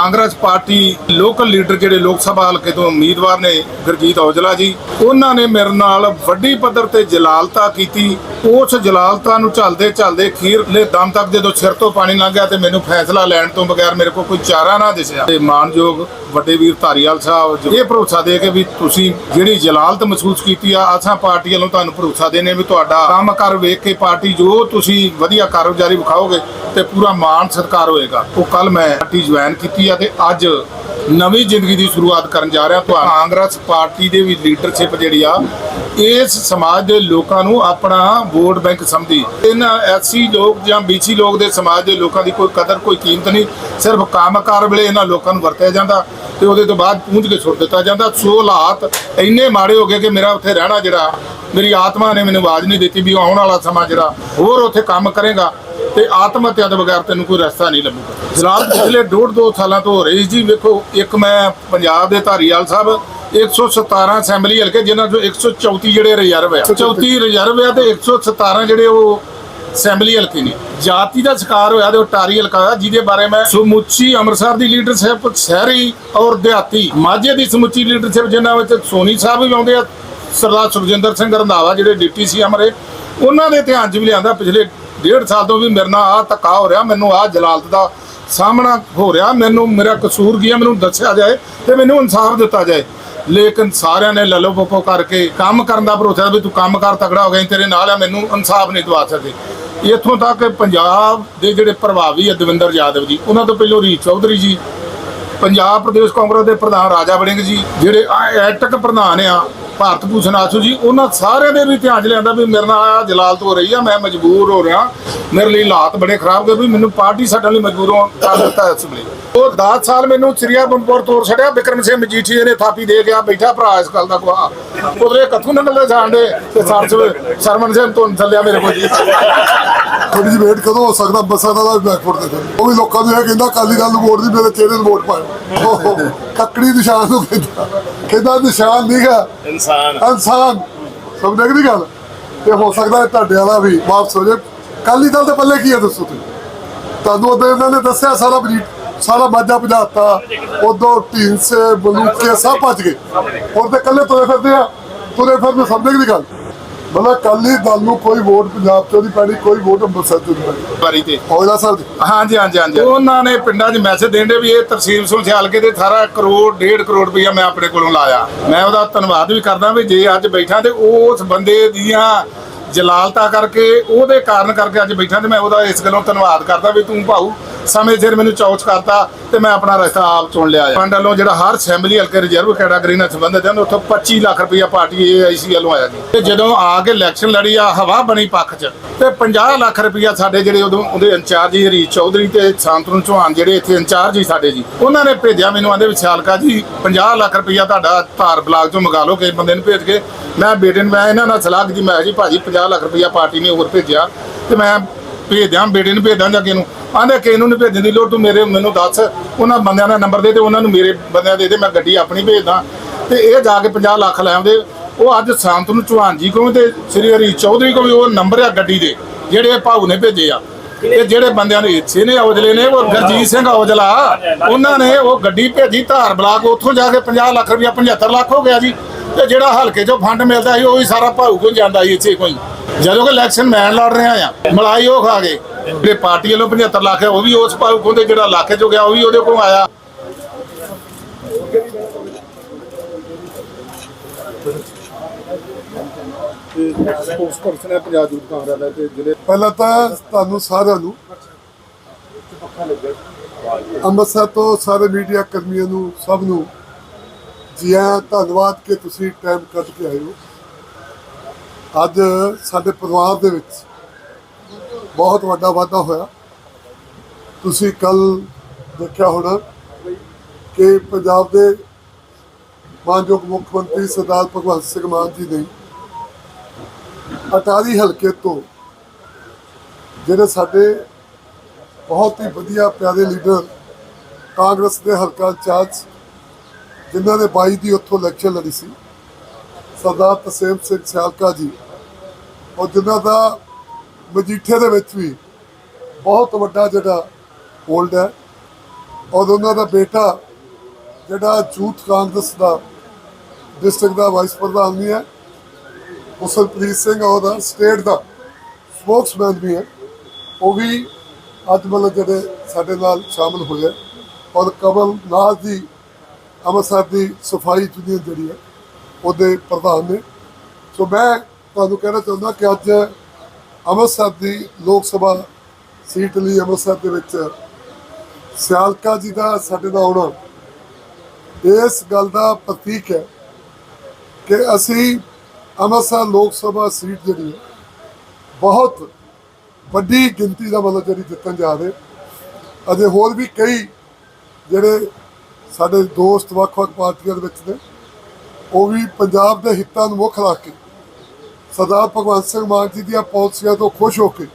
Congress party local leader ਜਿਹੜੇ ਲੋਕ ਸਭਾ ਹਲਕੇ ਤੋਂ ਉਮੀਦਵਾਰ ਨੇ ਗੁਰਜੀਤ ਔਜਲਾ ਜੀ, ਉਹਨਾਂ ਨੇ ਮੇਰੇ ਨਾਲ ਵੱਡੀ ਪੱਧਰ ਤੇ ਜਲਾਲਤਾ ਕੀਤੀ। ਉਸ ਜਲਾਲਤਾ ਨੂੰ ਝੱਲਦੇ ਝੱਲਦੇ ਖੀਰਲੇ ਦਮ ਤੱਕ ਜਦੋਂ ਸਿਰ ਤੋਂ ਪਾਣੀ ਲੰਘ ਗਿਆ ਤੇ ਮੈਨੂੰ ਫੈਸਲਾ ਲੈਣ ਤੋਂ ਬਗੈਰ ਮੇਰੇ ਕੋਲ ਕੋਈ ਚਾਰਾ ਨਾ ਦਿਸਿਆ। ਤੇ ਮਾਨਯੋਗ ਵੱਡੇ ਵੀਰ ਧਾਰੀਵਾਲ ਸਾਹਿਬ ਇਹ ਭਰੋਸਾ ਦੇ ਕੇ ਵੀ ਤੁਸੀਂ ਜਿਹੜੀ ਜਲਾਲਤ ਮਹਿਸੂਸ ਕੀਤੀ ਆ, ਆਸਾਂ ਪਾਰਟੀ ਵੱਲੋਂ ਤੁਹਾਨੂੰ ਭਰੋਸਾ ਦੇਣੇ ਵੀ ਤੁਹਾਡਾ ਕੰਮ ਕਰ ਵੇਖ ਕੇ ਪਾਰਟੀ ਜੋ ਤੁਸੀਂ ਵਧੀਆ ਕਾਰਗੁਜ਼ਾਰੀ ਵਿਖਾਓਗੇ ਤੇ ਪੂਰਾ ਮਾਣ ਸਤਿਕਾਰ ਹੋਏਗਾ। ਉਹ ਕੱਲ ਮੈਂ ਪਾਰਟੀ ਜੁਆਇਨ ਕੀਤੀ ਆ ਤੇ ਅੱਜ ਨਵੀਂ ਜ਼ਿੰਦਗੀ ਦੀ ਸ਼ੁਰੂਆਤ ਕਰਨ ਜਾ ਰਿਹਾ ਤੁਹਾਨੂੰ ਕਾਂਗਰਸ ਪਾਰਟੀ ਦੇ ਵੀ ਲੀਡਰਸ਼ਿਪ ਜਿਹੜੀ ਆ, ਇਸ ਸਮਾਜ ਦੇ ਲੋਕਾਂ ਨੂੰ ਆਪਣਾ ਵੋਟ ਬੈਂਕ ਸਮਝੀ ਇਹਨਾਂ ਐਸਸੀ ਲੋਕ ਜਾਂ ਬੀਸੀ ਲੋਕ ਦੇ ਸਮਾਜ ਦੇ ਲੋਕਾਂ ਦੀ ਕੋਈ ਕਦਰ, ਕੋਈ ਕੀਮਤ ਨਹੀਂ, ਸਿਰਫ ਕੰਮਕਾਰ ਵੇਲੇ ਇਹਨਾਂ ਲੋਕਾਂ ਨੂੰ ਵਰਤਿਆ ਜਾਂਦਾ ਤੇ ਉਹਦੇ ਤੋਂ ਬਾਅਦ ਪੂੰਝ ਕੇ ਛੁੱਟ ਦਿੱਤਾ ਜਾਂਦਾ। ਸੋ ਹਾਲਾਤ ਇੰਨੇ ਮਾੜੇ ਹੋ ਗਏ ਕਿ ਮੇਰਾ ਉੱਥੇ ਰਹਿਣਾ ਜਿਹੜਾ, ਮੇਰੀ ਆਤਮਾ ਨੇ ਮੈਨੂੰ ਆਵਾਜ਼ ਨਹੀਂ ਦਿੱਤੀ ਵੀ ਆਉਣ ਵਾਲਾ ਸਮਾਂ ਜਿਹੜਾ ਹੋਰ ਉੱਥੇ ਕੰਮ ਕਰੇਗਾ। ਤੇ ਆਤਮ ਹੱਤਿਆ ਦੇ ਬਗੈਰ ਤੈਨੂੰ ਕੋਈ ਰਸਤਾ ਨਹੀਂ ਲੱਭੂਗਾ। ਜਨਾਬ ਪਿਛਲੇ ਡੇਢ ਦੋ ਸਾਲਾਂ ਤੋਂ ਹੋ ਰਹੀ ਜੀ, ਵੇਖੋ, ਇੱਕ ਮੈਂ ਪੰਜਾਬ ਦੇ ਧਾਰੀਵਾਲ ਸਾਹਿਬ 117 ਅਸੈਂਬਲੀ ਹਲਕੇ, ਜਿਨ੍ਹਾਂ ਚੋਂ 134 ਜਿਹੜੇ ਰਿਜ਼ਰਵ ਆ। 34 ਰਿਜ਼ਰਵ ਆ ਤੇ 117 ਜਿਹੜੇ ਉਹ ਅਸੈਂਬਲੀ ਹਲਕੇ ਨੇ। ਜਾਤੀ ਦਾ ਸ਼ਿਕਾਰ ਹੋਇਆ ਤੇ ਉਹ ਟਾਰੀ ਹਲਕਾ ਹੋਇਆ, ਜਿਹਦੇ ਬਾਰੇ ਮੈਂ ਸਮੁੱਚੀ ਅੰਮ੍ਰਿਤਸਰ ਦੀ ਲੀਡਰਸ਼ਿਪ, ਸ਼ਹਿਰੀ ਔਰ ਦਿਹਾਤੀ, ਮਾਝੇ ਦੀ ਸਮੁੱਚੀ ਲੀਡਰਸ਼ਿਪ, ਜਿਨ੍ਹਾਂ ਵਿੱਚ ਸੋਨੀ ਸਾਹਿਬ ਵੀ ਆਉਂਦੇ ਆ, ਸਰਦਾਰ ਸੁਖਜਿੰਦਰ ਸਿੰਘ ਰੰਧਾਵਾ ਜਿਹੜੇ ਡਿਪਟੀ ਸੀ ਅਮਰੇ, ਉਹਨਾਂ ਦੇ ਧਿਆਨ 'ਚ ਵੀ ਲਿਆਂਦਾ ਪਿਛਲੇ ਡੇਢ ਸਾਲ ਤੋਂ ਵੀ ਮੇਰੇ ਨਾਲ ਆਹ ਧੱਕਾ ਹੋ ਰਿਹਾ, ਮੈਨੂੰ ਆਹ ਜਲਾਲਤ ਦਾ ਸਾਹਮਣਾ ਹੋ ਰਿਹਾ, ਮੈਨੂੰ ਮੇਰਾ ਕਸੂਰ ਕੀ ਹੈ, ਮੈਨੂੰ ਦੱਸਿਆ ਜਾਏ ਤੇ ਮੈਨੂੰ ਇਨਸਾਫ ਦਿੱਤਾ ਜਾਏ। ਲੇਕਿਨ ਸਾਰਿਆਂ ਨੇ ਲਲੋ ਪੋਪੋ ਕਰਕੇ ਕੰਮ ਕਰਨ ਦਾ ਭਰੋਸਾ ਵੀ ਤੂੰ ਕੰਮ ਕਰ ਤਗੜਾ ਹੋ ਗਿਆ, ਤੇਰੇ ਨਾਲ ਆ, ਮੈਨੂੰ ਇਨਸਾਫ ਨਹੀਂ ਦਵਾ ਸਕਦੇ। ਇੱਥੋਂ ਤੱਕ ਪੰਜਾਬ ਦੇ ਜਿਹੜੇ ਪ੍ਰਭਾਵੀ ਆ, ਦਵਿੰਦਰ ਯਾਦਵ ਜੀ, ਉਹਨਾਂ ਤੋਂ ਪਹਿਲੋਂ ਰੀਤ ਚੌਧਰੀ ਜੀ, ਪੰਜਾਬ ਪ੍ਰਦੇਸ਼ ਕਾਂਗਰਸ ਦੇ ਪ੍ਰਧਾਨ ਰਾਜਾ ਵੜਿੰਗ ਜੀ, ਜਿਹੜੇ ਐਟਕ ਪ੍ਰਧਾਨ ਆ ਭਾਰਤ ਭੂਸ਼ਣ ਆਸੂ ਜੀ, ਉਹਨਾਂ ਸਾਰਿਆਂ ਦੇ ਵੀ ਧਿਆਨ ਚ ਲਿਆਂਦਾ ਵੀ ਮੇਰੇ ਨਾਲ ਆਹ ਜਲਾਲਤ ਹੋ ਰਹੀ ਆ, ਮੈਂ ਮਜਬੂਰ ਹੋ ਰਿਹਾ। ਮੇਰੇ ਲਈ ਹਾਲਾਤ ਬੜੇ ਖਰਾਬ ਗਏ ਵੀ ਮੈਨੂੰ ਪਾਰਟੀ ਛੱਡਣ ਲਈ ਮਜਬੂਰ ਹੋ ਕਰ ਦਿੱਤਾ ਇਸ ਵੇਲੇ। ਉਹ 10 ਸਾਲ ਮੈਨੂੰ ਸ੍ਰੀਆ ਬੰਪੁਰ ਤੋਰ ਛੜਿਆ ਬਿਕਰਮ ਸਿੰਘ ਮਜੀਠੀਏ ਨੇ ਥਾਪੀ ਦੇ ਗਿਆ ਬੈਠਾ ਭਰਾ ਇਸ ਗੱਲ ਦਾ ਗਵਾਹ। ਨਿਕਲਦੇ ਜਾਣਦੇ ਤੇ ਸਰਸ ਸਰਮਨ ਸਿੰਘ ਤੋਂ ਥੱਲਿਆ ਮੇਰੇ ਕੋਲ ਥੋੜੀ ਜਿਹੀ ਵੇਟ ਕਦੋਂ ਹੋ ਸਕਦਾ ਬੱਸਾਂ ਦਾ ਵੀ ਬੈਕਫੁੱਟ ਦੇ। ਉਹ ਵੀ ਲੋਕਾਂ ਨੂੰ ਇਹ ਕਹਿੰਦਾ ਕਾਲੀ ਦਲ ਨੂੰ ਵੋਟ ਦੀ ਮੇਰੇ ਚਿਹਰੇ ਨੂੰ ਵੋਟ ਪਾਇਓ। ਕੱਕੜੀ ਨਿਸ਼ਾਨ ਨੂੰ ਕਹਿੰਦਾ। ਕਹਿੰਦਾ ਨਿਸ਼ਾਨ ਨਹੀਂ ਹੈ। ਇਨਸਾਨ। ਇਨਸਾਨ। ਸਮਝ ਗਈ ਗੱਲ? ਤੇ ਹੋ ਸਕਦਾ ਤੁਹਾਡੇ ਵਾਲਾ ਵੀ ਵਾਪਸ ਹੋ ਜਾਏ। ਕਾਲੀ ਦਲ ਦੇ ਪੱਲੇ ਕੀ ਹੈ ਦੱਸੋ ਤੁਸੀਂ? ਤੁਹਾਨੂੰ ਉਹਦੇ ਇਹਨਾਂ ਨੇ ਦੱਸਿਆ ਸਾਰਾ ਬਜੀਟ ਸਾਰਾ ਬਾਜਾ ਭਜਾਤਾ। ਉਦੋਂ ਢੀਂਸੇ ਬਲੂਕੇ ਸਭ ਭੱਜ ਗਏ। ਹੁਣ ਤੇ ਕੱਲੇ ਤੁਰੇ ਫਿਰਦੇ ਆ। ਤੁਰੇ ਫਿਰਦੇ ਸਮਝ ਗਈ ਗੱਲ? ਮਤਲਬ ਕਾਲੀ ਦਲ ਨੂੰ ਕੋਈ ਵੋਟ ਪੰਜਾਬ ਚੋਂ ਨਹੀਂ ਪੈਣੀ ਕੋਈ ਵੋਟ ਅੰਮ੍ਰਿਤਸਰ ਚੋਂ ਨਹੀਂ ਪੈਣੀ। ਵਾਰੀ ਤੇ। ਸਾਹਿਬ ਦੀ ਹਾਂਜੀ ਹਾਂਜੀ ਹਾਂਜੀ। ਉਹਨਾਂ ਨੇ ਪਿੰਡਾਂ 'ਚ ਮੈਸੇਜ ਦੇਂਦੇ ਵੀ ਇਹ ਤਰਸੀਮ ਸੁਲਝਾਲ ਕੇ ਤੇ ਸਾਰਾ ਕਰੋੜ ਡੇਢ ਕਰੋੜ ਰੁਪਈਆ ਮੈਂ ਆਪਣੇ ਕੋਲੋਂ ਲਾਇਆ। ਮੈਂ ਉਹਦਾ ਧੰਨਵਾਦ ਵੀ ਕਰਦਾ ਵੀ ਜੇ ਅੱਜ ਬੈਠਾ ਤੇ ਉਸ ਬੰਦੇ ਦੀਆਂ ਜਲਾਲਤਾ ਕਰਕੇ ਉਹਦੇ ਕਾਰਨ ਕਰਕੇ ਅੱਜ ਬੈਠਾ ਤੇ ਮੈਂ ਉਹਦਾ ਇਸ ਗੱਲੋਂ ਧੰਨਵਾਦ ਕਰਦਾ ਵੀ ਤੂੰ ਭਾਊ ਸਮੇਂ ਸਿਰ ਮੈਨੂੰ ਚੌਚ ਕਰਤਾ ਤੇ ਮੈਂ ਆਪਣਾ ਰਸਤਾ ਆਪ ਚੁਣ ਲਿਆ ਪਿੰਡ ਵੱਲੋਂ ਜਿਹੜਾ ਹਰ ਅਸੈਂਬਲੀ ਹਲਕੇ ਰਿਜ਼ਰਵ ਕੈਟਾਗਰੀ ਨਾਲ ਸੰਬੰਧਿਤ ਹਨ ਉੱਥੋਂ 25 ਲੱਖ ਰੁਪਇਆ ਪਾਰਟੀ ਏਆਈਸੀ ਵੱਲੋਂ ਆਇਆ ਜੀ। ਤੇ ਜਦੋਂ ਆ ਕੇ ਇਲੈਕਸ਼ਨ ਲੜੀ ਆ, ਹਵਾ ਬਣੀ ਪੱਖ 'ਚ ਤੇ 50 ਲੱਖ ਰੁਪਈਆ ਸਾਡੇ ਜਿਹੜੇ ਉਦੋਂ ਉਹਦੇ ਇੰਚਾਰਜ ਜੀ ਹਰੀ ਚੌਧਰੀ ਤੇ ਸ਼ਾਂਤਰੂ ਚੌਹਾਨ ਜਿਹੜੇ ਇੱਥੇ ਇੰਚਾਰਜ ਜੀ ਸਾਡੇ ਜੀ, ਉਹਨਾਂ ਨੇ ਭੇਜਿਆ ਮੈਨੂੰ, ਆਂਦੇ ਵਿਸ਼ਾਲਕਾ ਜੀ 50 ਲੱਖ ਰੁਪਇਆ ਤੁਹਾਡਾ ਧਾਰ ਬਲਾਕ ਚੋਂ ਮੰਗਾ ਲਓ, ਕਿਸੇ ਬੰਦੇ ਨੂੰ ਭੇਜ ਕੇ। ਮੈਂ ਬੇਟੇ ਨੂੰ, ਮੈਂ ਇਹਨਾਂ ਨਾਲ ਸਲਾਹ ਕੀਤੀ, ਮੈਂ ਕਿਹਾ ਜੀ ਭਾਜੀ 50 ਲੱਖ ਰੁਪਇਆ ਪਾਰਟੀ ਨੇ ਹੋਰ ਭੇਜਿਆ ਤੇ ਮੈਂ ਭੇਜ ਬੇਟੇ ਨੂੰ ਭੇਜਾਂ ਜਾਂ ਕਿਹਨੂੰ ਆਂਦੇ ਕਿ ਇਹਨੂੰ ਨਹੀਂ ਭੇਜਣ ਦੀ ਲੋੜ, ਤੂੰ ਮੇਰੇ, ਮੈਨੂੰ ਦੱਸ। ਉਹਨਾਂ ਬੰਦਿਆਂ ਦਾ ਨੰਬਰ ਦੇ ਤੇ ਉਹਨਾਂ ਨੂੰ ਮੇਰੇ ਬੰਦਿਆਂ ਦੇ ਦੇ, ਮੈਂ ਗੱਡੀ ਆਪਣੀ ਭੇਜਦਾ। ਤੇ ਇਹ ਜਾ ਕੇ 50 ਲੱਖ ਲੈ ਆਉਂਦੇ। ਉਹ ਅੱਜ ਸ਼ਾਂਤ ਨੂੰ ਚੌਹਾਨ ਜੀ ਕੋਲ ਤੇ ਸ੍ਰੀ ਹਰੀ ਚੌਧਰੀ ਕੋਲ ਉਹ ਨੰਬਰ ਆ ਗੱਡੀ ਦੇ, ਜਿਹੜੇ ਭਾਊ ਨੇ ਭੇਜੇ ਆ। ਇਹ ਜਿਹੜੇ ਬੰਦਿਆਂ ਨੇ ਇੱਥੇ ਨੇ, ਔਜਲੇ ਨੇ, ਉਹ ਗਰਜੀਤ ਸਿੰਘ ਔਜਲਾ, ਉਹਨਾਂ ਨੇ ਉਹ ਗੱਡੀ ਭੇਜੀ ਧਾਰ ਬਲਾਕ, ਉੱਥੋਂ ਜਾ ਕੇ 50 ਲੱਖ ਰੁਪਇਆ 75 ਲੱਖ ਹੋ ਗਿਆ ਜੀ। ਤੇ ਜਿਹੜਾ ਹਲਕੇ ਚੋਂ ਫੰਡ ਮਿਲਦਾ ਸੀ, ਉਹ ਵੀ ਸਾਰਾ ਭਾਊ ਕੋਲ ਜਾਂਦਾ ਸੀ ਇੱਥੇ ਕੋਈ। ਜਦੋਂ ਕਿ ਇਲੈਕਸ਼ਨ ਮੈਨ ਲੜ ਰਿਹਾ ਆ, ਮਲਾਈ ਉਹ ਖਾ ਗਏ। ਜਿਹੜੇ ਪਾਰਟੀ ਵੱਲੋਂ 75 ਲੱਖ ਹੈ, ਉਹ ਵੀ ਉਸ ਭਾਊ ਕੋਲ ਜਿਹੜਾ ਲੱਖ ਚੋਂ ਗਿਆ ਉਹ ਵੀ ਉਹਦੇ ਕੋਲ ਆਇਆ। ਸਪੋਰਟਸ ਪਰਸਨ ਹੈ ਪੰਜਾਬ ਯੂਥ ਕਾਂਗਰਸ ਦਾ ਤੇ ਜਿਹੜੇ ਪਹਿਲਾਂ ਤਾਂ ਤੁਹਾਨੂੰ ਸਾਰਿਆਂ ਨੂੰ ਅੰਮ੍ਰਿਤਸਰ ਤੋਂ ਸਾਰੇ ਮੀਡੀਆ ਕਰਮੀਆਂ ਨੂੰ, ਸਭ ਨੂੰ ਜੀ ਆਇਆਂ ਧੰਨਵਾਦ ਕਿ ਤੁਸੀਂ ਟਾਈਮ ਕੱਢ ਕੇ ਆਏ ਹੋ। ਅੱਜ ਸਾਡੇ ਪਰਿਵਾਰ ਦੇ ਵਿੱਚ ਬਹੁਤ ਵੱਡਾ ਵਾਧਾ ਹੋਇਆ। ਤੁਸੀਂ ਕੱਲ ਦੇਖਿਆ ਹੋਣਾ ਕਿ ਪੰਜਾਬ ਦੇ ਮਾਨਯੋਗ ਮੁੱਖ ਮੰਤਰੀ ਸਰਦਾਰ ਭਗਵੰਤ ਸਿੰਘ ਮਾਨ ਜੀ ਨੇ ਅਟਾਰੀ ਹਲਕੇ ਤੋਂ ਜਿਹੜੇ ਸਾਡੇ ਬਹੁਤ ਹੀ ਵਧੀਆ ਪਿਆਰੇ ਲੀਡਰ ਕਾਂਗਰਸ ਦੇ ਹਲਕਾ ਇੰਚਾਰਜ, ਜਿਨ੍ਹਾਂ ਨੇ 22 ਦੀ ਉੱਥੋਂ ਇਲੈਕਸ਼ਨ ਲੜੀ ਸੀ, ਸਰਦਾਰ ਤਸੇਮ ਸਿੰਘ ਸਿਆਲਕਾ ਜੀ, ਔਰ ਜਿਨ੍ਹਾਂ ਦਾ ਮਜੀਠੇ ਦੇ ਵਿੱਚ ਵੀ ਬਹੁਤ ਵੱਡਾ ਜਿਹੜਾ ਹੋਲਡ ਹੈ ਔਰ ਉਹਨਾਂ ਦਾ ਬੇਟਾ ਜਿਹੜਾ ਯੂਥ ਕਾਂਗਰਸ ਦਾ ਡਿਸਟ੍ਰਿਕਟ ਦਾ ਵਾਈਸ ਪ੍ਰਧਾਨ ਵੀ ਹੈ, ਹੁਸਨਪ੍ਰੀਤ ਸਿੰਘ ਉਹਦਾ ਸਟੇਟ ਦਾ ਸਪੋਕਸਮੈਨ ਵੀ ਹੈ, ਉਹ ਵੀ ਅੱਜ ਮਤਲਬ ਜਿਹੜੇ ਸਾਡੇ ਨਾਲ ਸ਼ਾਮਲ ਹੋਏ ਆ। ਔਰ ਕਮਲ ਨਾਥ ਦੀ ਅੰਮ੍ਰਿਤਸਰ ਦੀ ਸਫ਼ਾਈ ਯੂਨੀਅਨ ਜਿਹੜੀ ਹੈ ਉਹਦੇ ਪ੍ਰਧਾਨ ਨੇ ਸੋ ਮੈਂ ਤੁਹਾਨੂੰ ਕਹਿਣਾ ਚਾਹੁੰਦਾ ਕਿ ਅੱਜ ਅੰਮ੍ਰਿਤਸਰ ਦੀ ਲੋਕ ਸਭਾ ਸੀਟ ਲਈ ਅੰਮ੍ਰਿਤਸਰ ਦੇ ਵਿੱਚ ਸਿਆਲਕਾ ਜੀ ਦਾ ਸਾਡੇ ਨਾਲ ਆਉਣਾ ਇਸ ਗੱਲ ਦਾ ਪ੍ਰਤੀਕ ਹੈ ਕਿ ਅਸੀਂ ਅੰਮ੍ਰਿਤਸਰ ਲੋਕ ਸਭਾ ਸੀਟ ਜਿਹੜੀ ਹੈ, ਬਹੁਤ ਵੱਡੀ ਗਿਣਤੀ ਦਾ ਮਤਲਬ ਜਿਹੜੀ ਜਿੱਤਣ ਜਾ ਰਹੇ। ਅਜੇ ਹੋਰ ਵੀ ਕਈ ਜਿਹੜੇ ਸਾਡੇ ਦੋਸਤ ਵੱਖ-ਵੱਖ ਪਾਰਟੀਆਂ ਦੇ ਵਿੱਚ ਨੇ, ਉਹ ਵੀ ਪੰਜਾਬ ਦੇ ਹਿੱਤਾਂ ਨੂੰ ਮੁੱਖ ਰੱਖ ਕੇ ਸਰਦਾਰ ਭਗਵੰਤ ਸਿੰਘ ਮਾਨ ਜੀ ਦੀਆਂ ਪਾਲਿਸੀਆਂ ਤੋਂ ਖੁਸ਼ ਹੋ ਕੇ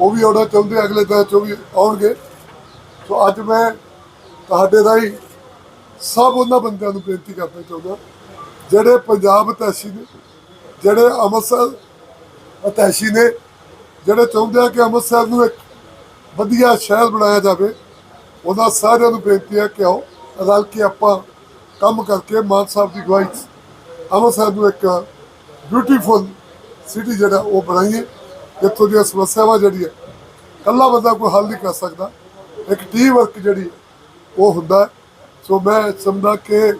ਉਹ ਵੀ ਆਉਣਾ ਚਾਹੁੰਦੇ, ਅਗਲੇ ਦਿਨ ਚੋਂ ਵੀ ਆਉਣਗੇ। ਸੋ ਅੱਜ ਮੈਂ ਤੁਹਾਡੇ ਰਾਹੀਂ ਸਭ ਉਹਨਾਂ ਬੰਦਿਆਂ ਨੂੰ ਬੇਨਤੀ ਕਰਨਾ ਚਾਹੁੰਦਾ, ਜਿਹੜੇ ਪੰਜਾਬ ਅਤੈਸ਼ੀ ਨੇ, ਜਿਹੜੇ ਅੰਮ੍ਰਿਤਸਰ ਅਤੈਸ਼ੀ ਨੇ, ਜਿਹੜੇ ਚਾਹੁੰਦੇ ਆ ਕਿ ਅੰਮ੍ਰਿਤਸਰ ਨੂੰ ਇੱਕ ਵਧੀਆ ਸ਼ਹਿਰ ਬਣਾਇਆ ਜਾਵੇ, ਉਹਨਾਂ ਸਾਰਿਆਂ ਨੂੰ ਬੇਨਤੀ ਹੈ ਕਿ ਆਓ, ਰਲ ਕੇ ਆਪਾਂ ਕੰਮ ਕਰਕੇ ਮਾਨ ਸਾਹਿਬ ਦੀ ਅਗਵਾਈ 'ਚ ਅੰਮ੍ਰਿਤਸਰ ਨੂੰ ਇੱਕ ਬਿਊਟੀਫੁਲ ਸਿਟੀ ਜਿਹੜਾ ਉਹ ਬਣਾਈਏ ਇੱਥੋਂ ਦੀਆਂ ਸਮੱਸਿਆਵਾਂ ਜਿਹੜੀ ਹੈ, ਇਕੱਲਾ ਬੰਦਾ ਕੋਈ ਹੱਲ ਨਹੀਂ ਕਰ ਸਕਦਾ। ਇੱਕ ਟੀਮ ਵਰਕ ਜਿਹੜੀ ਉਹ ਹੁੰਦਾ ਸੋ ਮੈਂ ਸਮਝਦਾ ਕਿ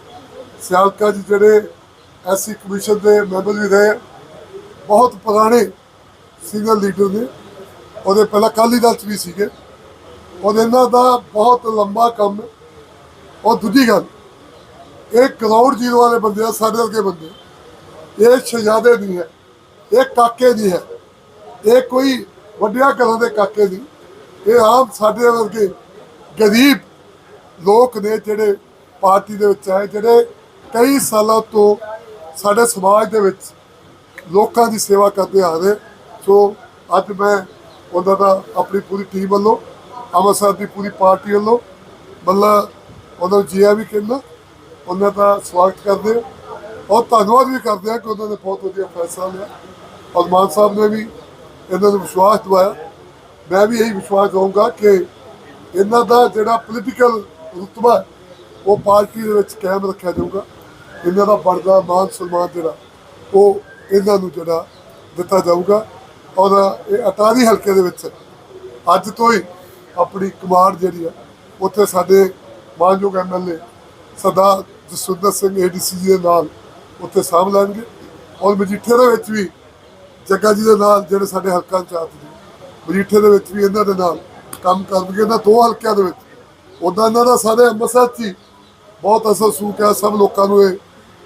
ਸਿਆਲਕਾ ਜੀ ਜਿਹੜੇ ਐਸੀ ਕਮਿਸ਼ਨ ਦੇ ਮੈਂਬਰ ਵੀ ਰਹੇ, ਬਹੁਤ ਪੁਰਾਣੇ ਸੀਨੀਅਰ ਲੀਡਰ ਨੇ। ਉਹਦੇ ਪਹਿਲਾਂ ਅਕਾਲੀ ਦਲ 'ਚ ਵੀ ਸੀਗੇ। ਔਰ ਇਹਨਾਂ ਦਾ ਬਹੁਤ ਲੰਬਾ ਕੰਮ ਔਰ ਦੂਜੀ ਗੱਲ, ਇਹ ਗਰਾਊਂਡ ਜ਼ੀਰੋ ਵਾਲੇ ਬੰਦੇ ਆ, ਸਾਡੇ ਵਰਗੇ ਬੰਦੇ। ਇਹ ਸ਼ਹਜ਼ਾਦੇ ਨਹੀਂ ਹੈ, ਇਹ ਕਾਕੇ ਨਹੀਂ ਹੈ, ਇਹ ਕੋਈ ਵੱਡਿਆਂ ਘਰਾਂ ਦੇ ਕਾਕੇ ਨਹੀਂ ਇਹ ਆਮ ਸਾਡੇ ਵਰਗੇ ਗਰੀਬ ਲੋਕ ਨੇ ਜਿਹੜੇ ਪਾਰਟੀ ਦੇ ਵਿੱਚ ਆਏ, ਜਿਹੜੇ ਕਈ ਸਾਲਾਂ ਤੋਂ ਸਾਡੇ ਸਮਾਜ ਦੇ ਵਿੱਚ ਲੋਕਾਂ ਦੀ ਸੇਵਾ ਕਰਦੇ ਆ ਰਹੇ। ਸੋ ਅੱਜ ਮੈਂ ਉਹਨਾਂ ਦਾ ਆਪਣੀ ਪੂਰੀ ਟੀਮ ਵੱਲੋਂ ਅੰਮ੍ਰਿਤਸਰ ਦੀ ਪੂਰੀ ਪਾਰਟੀ ਵੱਲੋਂ ਮੱਲਾ ਉਹਨਾਂ ਨੂੰ ਜੀਆ ਵੀ ਕਹਿੰਦਾ, ਉਹਨਾਂ ਦਾ ਸਵਾਗਤ ਕਰਦੇ ਔਰ ਧੰਨਵਾਦ ਵੀ ਕਰਦੇ ਹਾਂ ਕਿ ਉਹਨਾਂ ਨੇ ਬਹੁਤ ਵਧੀਆ ਫੈਸਲਾ ਲਿਆ। ਔਰ ਮਾਨ ਸਾਹਿਬ ਨੇ ਵੀ ਇਹਨਾਂ ਨੂੰ ਵਿਸ਼ਵਾਸ ਦਿਵਾਇਆ। ਮੈਂ ਵੀ ਇਹੀ ਵਿਸ਼ਵਾਸ ਦਊਂਗਾ ਕਿ ਇਹਨਾਂ ਦਾ ਜਿਹੜਾ ਪੋਲੀਟੀਕਲ ਰੁਤਬਾ ਉਹ ਪਾਰਟੀ ਦੇ ਵਿੱਚ ਕਾਇਮ ਰੱਖਿਆ ਜਾਊਗਾ। ਇਹਨਾਂ ਦਾ ਬਣਦਾ ਮਾਨ ਸਨਮਾਨ ਜਿਹੜਾ, ਉਹ ਇਹਨਾਂ ਨੂੰ ਜਿਹੜਾ ਦਿੱਤਾ ਜਾਊਗਾ। ਔਰ ਇਹ ਅਟਾਰੀ ਹਲਕੇ ਦੇ ਵਿੱਚ ਅੱਜ ਤੋਂ ਹੀ ਆਪਣੀ ਕਮਾਂਡ ਜਿਹੜੀ ਆ ਉੱਥੇ ਸਾਡੇ ਮਾਨਯੋਗ ਐਮਐਲਏ ਸਰਦਾਰ ਜਸਵਿੰਦਰ ਸਿੰਘ ਏਡੀਸੀ ਜੀ ਦੇ ਨਾਲ ਉੱਥੇ ਸਾਂਭ ਲੈਣਗੇ ਔਰ ਮਜੀਠੇ ਦੇ ਵਿੱਚ ਵੀ ਜੱਗਾ ਜੀ ਦੇ ਨਾਲ ਜਿਹੜੇ ਸਾਡੇ ਹਲਕਾਂ 'ਚ ਇੰਚਾਰਜ ਨੇ, ਮਜੀਠੇ ਦੇ ਵਿੱਚ ਵੀ ਇਹਨਾਂ ਦੇ ਨਾਲ ਕੰਮ ਕਰਨਗੇ, ਇਹਨਾਂ ਦੋ ਹਲਕਿਆਂ ਦੇ ਵਿੱਚ। ਉਦਾਂ ਇਹਨਾਂ ਦਾ ਸਾਰੇ ਅੰਮ੍ਰਿਤਸਰ 'ਚ ਹੀ ਬਹੁਤ ਅਸਰ ਸੂਕ ਹੈ, ਸਭ ਲੋਕਾਂ ਨੂੰ ਇਹ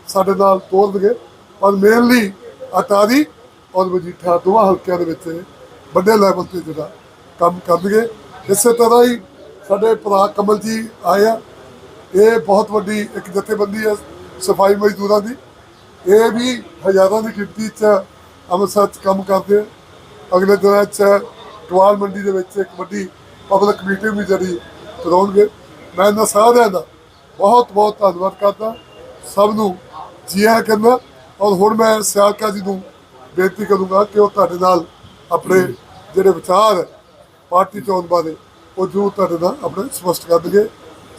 ਸਾਡੇ ਨਾਲ ਤੋਰਨਗੇ। ਪਰ ਮੇਨਲੀ ਅਟਾਰੀ ਔਰ ਮਜੀਠਾ ਦੋਵਾਂ ਹਲਕਿਆਂ ਦੇ ਵਿੱਚ ਇਹ ਵੱਡੇ ਲੈਵਲ ਤੇ ਜਿਹੜਾ ਕੰਮ ਕਰਨਗੇ। ਇਸੇ ਤਰ੍ਹਾਂ ਹੀ ਸਾਡੇ ਭਰਾ ਕਮਲ ਜੀ ਆਏ ਆ। ਇਹ ਬਹੁਤ ਵੱਡੀ ਇੱਕ ਜਥੇਬੰਦੀ ਹੈ ਸਫ਼ਾਈ ਮਜ਼ਦੂਰਾਂ ਦੀ। ਇਹ ਵੀ ਹਜ਼ਾਰਾਂ ਦੀ ਗਿਣਤੀ 'ਚ ਅੰਮ੍ਰਿਤਸਰ 'ਚ ਕੰਮ ਕਰਦੇ ਅਗਲੇ ਦਿਨਾਂ 'ਚ ਟਵਾਲ ਮੰਡੀ ਦੇ ਵਿੱਚ ਇੱਕ ਵੱਡੀ ਪਬਲਿਕ ਮੀਟਿੰਗ ਵੀ ਜਿਹੜੀ ਕਰਾਉਣਗੇ। ਮੈਂ ਇਹਨਾਂ ਸਾਰਿਆਂ ਦਾ ਬਹੁਤ ਬਹੁਤ ਧੰਨਵਾਦ ਕਰਦਾ। ਸਭ ਨੂੰ ਜੀ ਕਹਿੰਦਾ ਔਰ ਹੁਣ ਮੈਂ ਸਿਆਲਕਾ ਜੀ ਨੂੰ ਬੇਨਤੀ ਕਰੂੰਗਾ ਕਿ ਉਹ ਤੁਹਾਡੇ ਨਾਲ ਆਪਣੇ ਜਿਹੜੇ ਵਿਚਾਰ ਹੈ, ਪਾਰਟੀ ਚੋਣ ਬਾਰੇ, ਉਹ ਜਰੂਰ ਤੁਹਾਡੇ ਨਾਲ ਆਪਣੇ ਸਪਸ਼ਟ ਕਰਨਗੇ।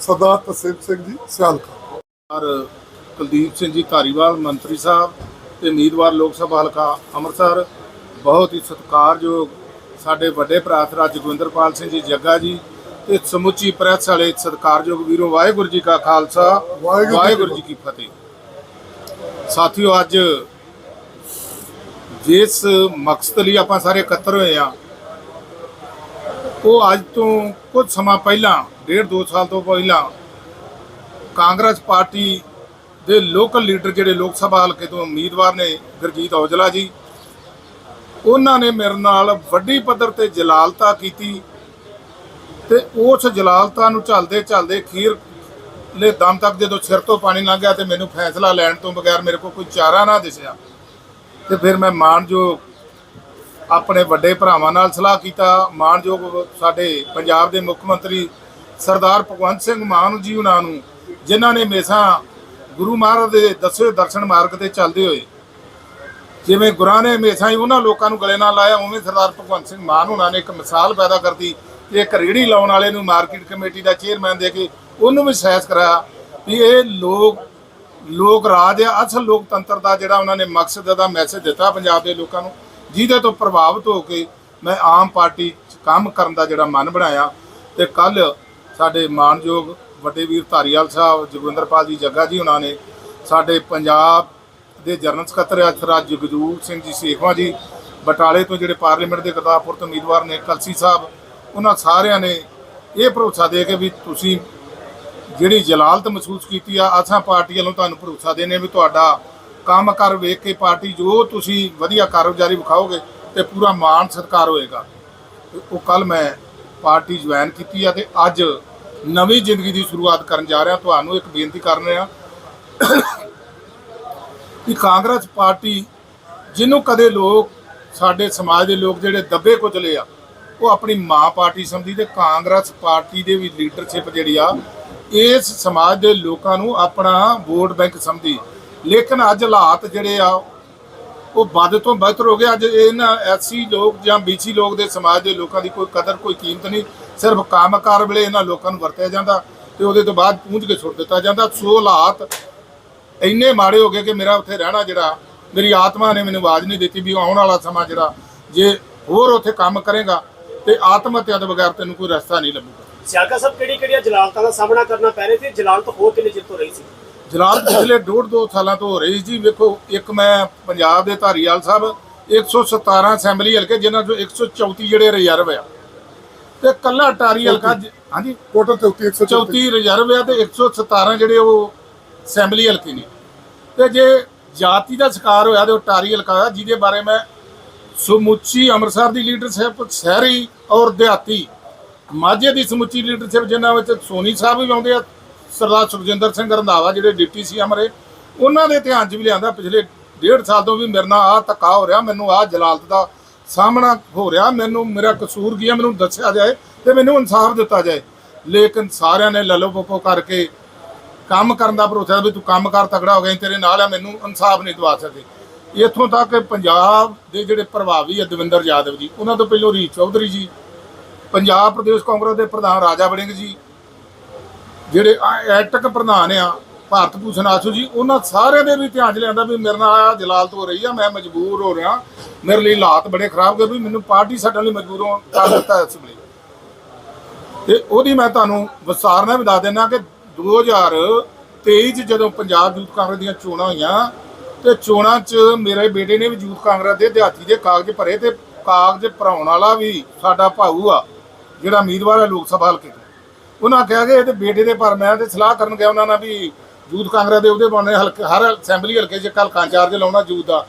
ਸਰਦਾਰ ਤਸੀਮ ਸਿੰਘ ਜੀ, ਸਿਆਲਕਾ। ਔਰ ਕੁਲਦੀਪ ਸਿੰਘ ਜੀ ਧਾਰੀਵਾਲ ਮੰਤਰੀ ਸਾਹਿਬ ਤੇ ਉਮੀਦਵਾਰ ਲੋਕ ਸਭਾ ਹਲਕਾ ਅੰਮ੍ਰਿਤਸਰ। ਬਹੁਤ ਹੀ ਸਤਿਕਾਰਯੋਗ ਸਾਡੇ ਵੱਡੇ ਭਰਾ ਸਰਾ ਜਗਵਿੰਦਰਪਾਲ ਸਿੰਘ ਜੀ ਜੱਗਾ ਜੀ ਤੇ ਸਮੁੱਚੀ ਪ੍ਰੈਸ ਵਾਲੇ ਸਤਿਕਾਰਯੋਗ ਵੀਰੋ ਵਾਹਿਗੁਰੂ ਜੀ ਕਾ ਖਾਲਸਾ ਵਾਹਿਗੁਰੂ ਜੀ ਕੀ ਫਤਿਹ। ਸਾਥੀਓ ਅੱਜ ਜਿਸ ਮਕਸਦ ਲਈ ਆਪਾਂ ਸਾਰੇ ਇਕੱਤਰ ਹੋਏ ਆ ਉਹ ਅੱਜ ਤੋਂ ਕੁਝ ਸਮਾਂ ਪਹਿਲਾਂ ਡੇਢ ਦੋ ਸਾਲ ਤੋਂ ਪਹਿਲਾਂ ਕਾਂਗਰਸ ਪਾਰਟੀ ਦੇ ਲੋਕਲ ਲੀਡਰ ਜਿਹੜੇ ਲੋਕ ਸਭਾ ਹਲਕੇ ਤੋਂ ਉਮੀਦਵਾਰ ਨੇ ਗੁਰਜੀਤ ਔਜਲਾ ਜੀ, ਉਹਨਾਂ ਨੇ ਮੇਰੇ ਨਾਲ ਵੱਡੀ ਪੱਧਰ ਤੇ ਜਲਾਲਤਾ ਕੀਤੀ ਤੇ ਉਸ ਜਲਾਲਤਾ ਨੂੰ ਝੱਲਦੇ ਝੱਲਦੇ ਖੀਰ ਲੈ ਦਮ ਤੱਕ ਜਦੋਂ ਸਿਰ ਤੋਂ ਪਾਣੀ ਲੰਘ ਗਿਆ ਤੇ ਮੈਨੂੰ ਫੈਸਲਾ ਲੈਣ ਤੋਂ ਬਗੈਰ ਮੇਰੇ ਕੋਲ ਕੋਈ ਚਾਰਾ ਨਾ ਦਿਸਿਆ। ਤੇ ਫਿਰ ਮੈਂ ਮਾਨਯੋਗ ਆਪਣੇ ਵੱਡੇ ਭਰਾਵਾਂ ਨਾਲ ਸਲਾਹ ਕੀਤਾ। ਮਾਨਯੋਗ ਸਾਡੇ ਪੰਜਾਬ ਦੇ ਮੁੱਖ ਮੰਤਰੀ ਸਰਦਾਰ ਭਗਵੰਤ ਸਿੰਘ ਮਾਨ ਜੀ ਉਹਨਾਂ ਨੂੰ, ਜਿਨ੍ਹਾਂ ਨੇ ਹਮੇਸ਼ਾ ਗੁਰੂ ਮਹਾਰਾਜ ਦੇ ਦੱਸੇ ਦਰਸ਼ਨ ਮਾਰਗ ਤੇ ਚੱਲਦੇ ਹੋਏ, ਜਿਵੇਂ ਗੁਰਾਂ ਨੇ ਹਮੇਸ਼ਾ ਹੀ ਉਹਨਾਂ ਲੋਕਾਂ ਨੂੰ ਗਲੇ ਨਾਲ ਲਾਇਆ, ਉਵੇਂ ਸਰਦਾਰ ਭਗਵੰਤ ਸਿੰਘ ਮਾਨ ਉਹਨਾਂ ਨੇ ਇੱਕ ਮਿਸਾਲ ਪੈਦਾ ਕਰਤੀ ਤੇ ਇੱਕ ਰੇੜੀ ਲਾਉਣ ਵਾਲੇ ਨੂੰ ਮਾਰਕੀਟ ਕਮੇਟੀ ਦਾ ਚੇਅਰਮੈਨ ਦੇ ਕੇ ਉਹਨੂੰ ਵੀ ਸਹਿਸ ਕਰਾਇਆ ਵੀ ਇਹ ਲੋਕ ਲੋਕ ਰਾਜ ਆ, ਅਸਲ ਲੋਕਤੰਤਰ ਦਾ ਜਿਹੜਾ ਉਹਨਾਂ ਨੇ ਮਕਸਦ ਦਾ ਮੈਸੇਜ ਦਿੱਤਾ ਪੰਜਾਬ ਦੇ ਲੋਕਾਂ ਨੂੰ, ਜਿਹਦੇ ਤੋਂ ਪ੍ਰਭਾਵਿਤ ਹੋ ਕੇ ਮੈਂ ਆਮ ਪਾਰਟੀ 'ਚ ਕੰਮ ਕਰਨ ਦਾ ਜਿਹੜਾ ਮਨ ਬਣਾਇਆ ਤੇ ਕੱਲ ਸਾਡੇ ਮਾਨਯੋਗ ਵੱਡੇ ਵੀਰ ਧਾਰੀਵਾਲ ਸਾਹਿਬ ਜੋਗਿੰਦਰਪਾਲ ਜੀ, ਜੱਗਾ ਜੀ ਉਹਨਾਂ ਨੇ, ਸਾਡੇ ਪੰਜਾਬ ਦੇ ਜਨਰਲ ਸਕੱਤਰ ਅਥਰਾ ਜਗਜੂਰ ਸਿੰਘ ਜੀ, ਸੇਖਵਾ ਜੀ, ਬਟਾਲੇ ਤੋਂ ਜਿਹੜੇ ਪਾਰਲੀਮੈਂਟ ਦੇ ਕਰਤਾਰਪੁਰ ਤੋਂ ਉਮੀਦਵਾਰ ਨੇ, ਕਲਸੀ ਸਾਹਿਬ, ਉਹਨਾਂ ਸਾਰਿਆਂ ਨੇ ਇਹ ਭਰੋਸਾ ਦੇ ਕੇ ਵੀ ਤੁਸੀਂ ਜਿਹੜੀ ਜਲਾਲਤ ਮਹਿਸੂਸ ਕੀਤੀ ਆ, ਆਸਾਂ ਪਾਰਟੀ ਵੱਲੋਂ ਤੁਹਾਨੂੰ ਭਰੋਸਾ ਦੇਣੇ ਵੀ ਤੁਹਾਡਾ ਕੰਮ ਕਰ ਵੇਖ ਕੇ ਪਾਰਟੀ ਜੋ ਤੁਸੀਂ ਵਧੀਆ ਕਾਰਗੁਜ਼ਾਰੀ ਵਿਖਾਓਗੇ ਤੇ ਪੂਰਾ ਮਾਣ ਸਤਿਕਾਰ ਹੋਏਗਾ। ਤੇ ਉਹ ਕੱਲ ਮੈਂ ਪਾਰਟੀ ਜੁਆਇਨ ਕੀਤੀ ਆ ਤੇ ਅੱਜ ਨਵੀਂ ਜ਼ਿੰਦਗੀ ਦੀ ਸ਼ੁਰੂਆਤ ਕਰਨ ਜਾ ਰਿਹਾ। ਤੁਹਾਨੂੰ ਇੱਕ ਬੇਨਤੀ ਕਰ ਰਿਹਾ ਕਿ ਕਾਂਗਰਸ ਪਾਰਟੀ ਜਿਹਨੂੰ ਕਦੇ ਲੋਕ, ਸਾਡੇ ਸਮਾਜ ਦੇ ਲੋਕ ਜਿਹੜੇ ਦੱਬੇ ਕੁਚਲੇ ਆ, ਉਹ ਆਪਣੀ ਮਾਂ ਪਾਰਟੀ ਸਮਝੀ ਤੇ ਕਾਂਗਰਸ ਪਾਰਟੀ ਦੇ ਵੀ ਲੀਡਰਸ਼ਿਪ ਜਿਹੜੀ ਆ, ਇਸ ਸਮਾਜ ਦੇ ਲੋਕਾਂ ਨੂੰ ਆਪਣਾ ਵੋਟ ਬੈਂਕ ਸਮਝੀ ਲੇਕਿਨ ਅੱਜ ਹਾਲਾਤ ਜਿਹੜੇ ਆ, ਉਹ ਵੱਧ ਤੋਂ ਬਿਹਤਰ ਹੋ ਗਏ। ਅੱਜ ਇਹਨਾਂ ਐਸਸੀ ਲੋਕ ਜਾਂ ਬੀਸੀ ਲੋਕ ਦੇ ਸਮਾਜ ਦੇ ਲੋਕਾਂ ਦੀ ਕੋਈ ਕਦਰ, ਕੋਈ ਕੀਮਤ ਨਹੀਂ। ਸਿਰਫ ਕੰਮਕਾਰ ਵੇਲੇ ਇਹਨਾਂ ਲੋਕਾਂ ਨੂੰ ਵਰਤਿਆ ਜਾਂਦਾ ਤੇ ਉਹਦੇ ਤੋਂ ਬਾਅਦ ਪੂੰਝ ਕੇ ਛੁੱਟ ਦਿੱਤਾ ਜਾਂਦਾ। ਸੋ ਹਾਲਾਤ ਇੰਨੇ ਮਾੜੇ ਹੋ ਗਏ ਕਿ ਮੇਰਾ ਉੱਥੇ ਰਹਿਣਾ ਜਿਹੜਾ ਮੇਰੀ ਆਤਮਾ ਨੇ ਮੈਨੂੰ ਆਵਾਜ਼ ਨਹੀਂ ਦਿੱਤੀ ਵੀ ਆਉਣ ਵਾਲਾ ਸਮਾਂ ਜਿਹੜਾ ਜੇ ਹੋਰ ਉੱਥੇ ਕੰਮ ਕਰੇਗਾ ਤੇ ਆਤਮ ਹੱਤਿਆ ਤੋਂ ਬਗੈਰ ਤੈਨੂੰ ਕੋਈ ਰਸਤਾ ਨਹੀਂ ਲੱਭੂਗਾ। ਸਿਆਲਕਾ ਸਾਹਿਬ ਕਿਹੜੀ ਕਿਹੜੀਆਂ ਜਲਾਲਤਾਂ ਦਾ ਸਾਹਮਣਾ ਕਰਨਾ ਪੈ ਰਿਹਾ ਸੀ? ਜਲਾਲਤ ਹੋਰ ਕਿੰਨੇ ਚਿਰ ਤੋਂ ਰਹੀ ਸੀ? ਜਲਾਲ ਪਿਛਲੇ ਡੇਢ ਦੋ ਸਾਲਾਂ ਤੋਂ ਹੋ ਰਹੀ ਜੀ ਵੇਖੋ ਇੱਕ ਮੈਂ ਪੰਜਾਬ ਦੇ ਧਾਰੀਵਾਲ ਸਾਹਿਬ 117 ਅਸੈਂਬਲੀ ਹਲਕੇ ਜਿਨ੍ਹਾਂ ਚੋਂ 134 ਜਿਹੜੇ ਰਿਜ਼ਰਵ ਆ। ਤੇ ਕੱਲਾ ਟਾਰੀ ਹਲਕਾ ਜ- ਹਾਂਜੀ? ਟੋਟਲ ਤੇ ਉੱਤੇ 134 34 ਰਿਜ਼ਰਵ ਆ ਤੇ 117 ਜਿਹੜੇ ਉਹ ਅਸੈਂਬਲੀ ਹਲਕੇ ਨੇ। ਤੇ ਜੇ ਜਾਤੀ ਦਾ ਸ਼ਿਕਾਰ ਹੋਇਆ ਤੇ ਉਹ ਟਾਰੀ ਹਲਕਾ ਆ ਜਿਹਦੇ ਬਾਰੇ ਮੈਂ ਸਮੁੱਚੀ ਅੰਮ੍ਰਿਤਸਰ ਦੀ ਲੀਡਰਸ਼ਿਪ ਸ਼ਹਿਰੀ ਔਰ ਦਿਹਾਤੀ ਮਾਝੇ ਦੀ ਸਮੁੱਚੀ ਲੀਡਰਸ਼ਿਪ ਜਿਨ੍ਹਾਂ ਵਿੱਚ ਸੋਨੀ ਸਾਹਿਬ ਵੀ ਆਉਂਦੇ ਆ ਸਰਦਾਰ ਸੁਖਜਿੰਦਰ ਸਿੰਘ ਰੰਧਾਵਾ ਜਿਹੜੇ ਡਿਪਟੀ ਸੀ ਅਮਰੇ ਉਹਨਾਂ ਦੇ ਧਿਆਨ 'ਚ ਵੀ ਲਿਆਂਦਾ ਪਿਛਲੇ ਡੇਢ ਸਾਲ ਤੋਂ ਵੀ ਮੇਰੇ ਨਾਲ ਆਹ ਧੱਕਾ ਹੋ ਰਿਹਾ ਮੈਨੂੰ ਆਹ ਜਲਾਲਤ ਦਾ ਸਾਹਮਣਾ ਹੋ ਰਿਹਾ, ਮੈਨੂੰ ਮੇਰਾ ਕਸੂਰ ਕੀ ਹੈ, ਮੈਨੂੰ ਦੱਸਿਆ ਜਾਏ ਤੇ ਮੈਨੂੰ ਇਨਸਾਫ ਦਿੱਤਾ ਜਾਏ। ਲੇਕਿਨ ਸਾਰਿਆਂ ਨੇ ਲਲੋ ਪੋਪੋ ਕਰਕੇ ਕੰਮ ਕਰਨ ਦਾ ਭਰੋਸਾ ਵੀ ਤੂੰ ਕੰਮ ਕਰ ਤਗੜਾ ਹੋ ਗਿਆ ਤੇਰੇ ਨਾਲ ਆ, ਮੈਨੂੰ ਇਨਸਾਫ ਨਹੀਂ ਦਵਾ ਸਕੇ। ਇੱਥੋਂ ਤੱਕ ਪੰਜਾਬ ਦੇ ਜਿਹੜੇ ਪ੍ਰਭਾਵੀ ਆ, ਦਵਿੰਦਰ ਯਾਦਵ ਜੀ, ਉਹਨਾਂ ਤੋਂ ਪਹਿਲਾਂ ਰੀ ਚੌਧਰੀ ਜੀ, ਪੰਜਾਬ ਪ੍ਰਦੇਸ਼ ਕਾਂਗਰਸ ਦੇ ਪ੍ਰਧਾਨ ਰਾਜਾ ਵੜਿੰਗ ਜੀ, ਜਿਹੜੇ ਐਟਕ ਪ੍ਰਧਾਨ ਆ ਭਾਰਤ ਭੂਸ਼ਣ ਆਸੂ ਜੀ, ਉਹਨਾਂ ਸਾਰਿਆਂ ਦੇ ਵੀ ਧਿਆਨ ਚ ਲਿਆਂਦਾ ਵੀ ਮੇਰੇ ਨਾਲ ਆ ਜਲਾਲਤ ਹੋ ਰਹੀ ਆ, ਮੈਂ ਮਜਬੂਰ ਹੋ ਰਿਹਾ। ਮੇਰੇ ਲਈ ਹਾਲਾਤ ਬੜੇ ਖਰਾਬ ਗਏ ਵੀ ਮੈਨੂੰ ਪਾਰਟੀ ਛੱਡਣ ਲਈ ਮਜਬੂਰ ਹੋ ਕਰ ਦਿੱਤਾ ਇਸ ਵੇਲੇ। ਤੇ ਉਹਦੀ ਮੈਂ ਤੁਹਾਨੂੰ ਵਿਸਤਾਰ ਨਾਲ ਵੀ ਦੱਸ ਕਿ 2023 ਚ ਜਦੋਂ ਪੰਜਾਬ ਯੂਥ ਕਾਂਗਰਸ ਦੀਆਂ ਚੋਣਾਂ ਹੋਈਆਂ, ਤੇ ਚੋਣਾਂ 'ਚ ਮੇਰੇ ਬੇਟੇ ਨੇ ਵੀ ਯੂਥ ਕਾਂਗਰਸ ਦੇ ਦਿਹਾਤੀ ਦੇ ਕਾਗਜ਼ ਭਰੇ ਤੇ ਕਾਗਜ਼ ਭਰਾਉਣ ਵਾਲਾ ਵੀ ਸਾਡਾ ਭਾਊ ਆ, ਜਿਹੜਾ ਉਮੀਦਵਾਰ ਹੈ ਲੋਕ ਸਭਾ ਹਲਕੇ ਤੋਂ ਉਹਨਾਂ ਕਿਹਾ ਕਿ ਇਹਦੇ ਬੇਟੇ ਦੇ ਪਰ ਮੈਂ ਤੇ ਸਲਾਹ ਕਰਨ ਗਿਆ ਉਹਨਾਂ ਨਾਲ ਵੀ ਯੂਥ ਕਾਂਗਰਸ ਦੇ ਉਹਦੇ ਬਣਨੇ ਹਲਕੇ ਹਰ ਅਸੈਂਬਲੀ ਹਲਕੇ 'ਚ ਹਲਕਾ ਚਾਰਜ ਲਾਉਣਾ ਯੂਥ ਦਾ।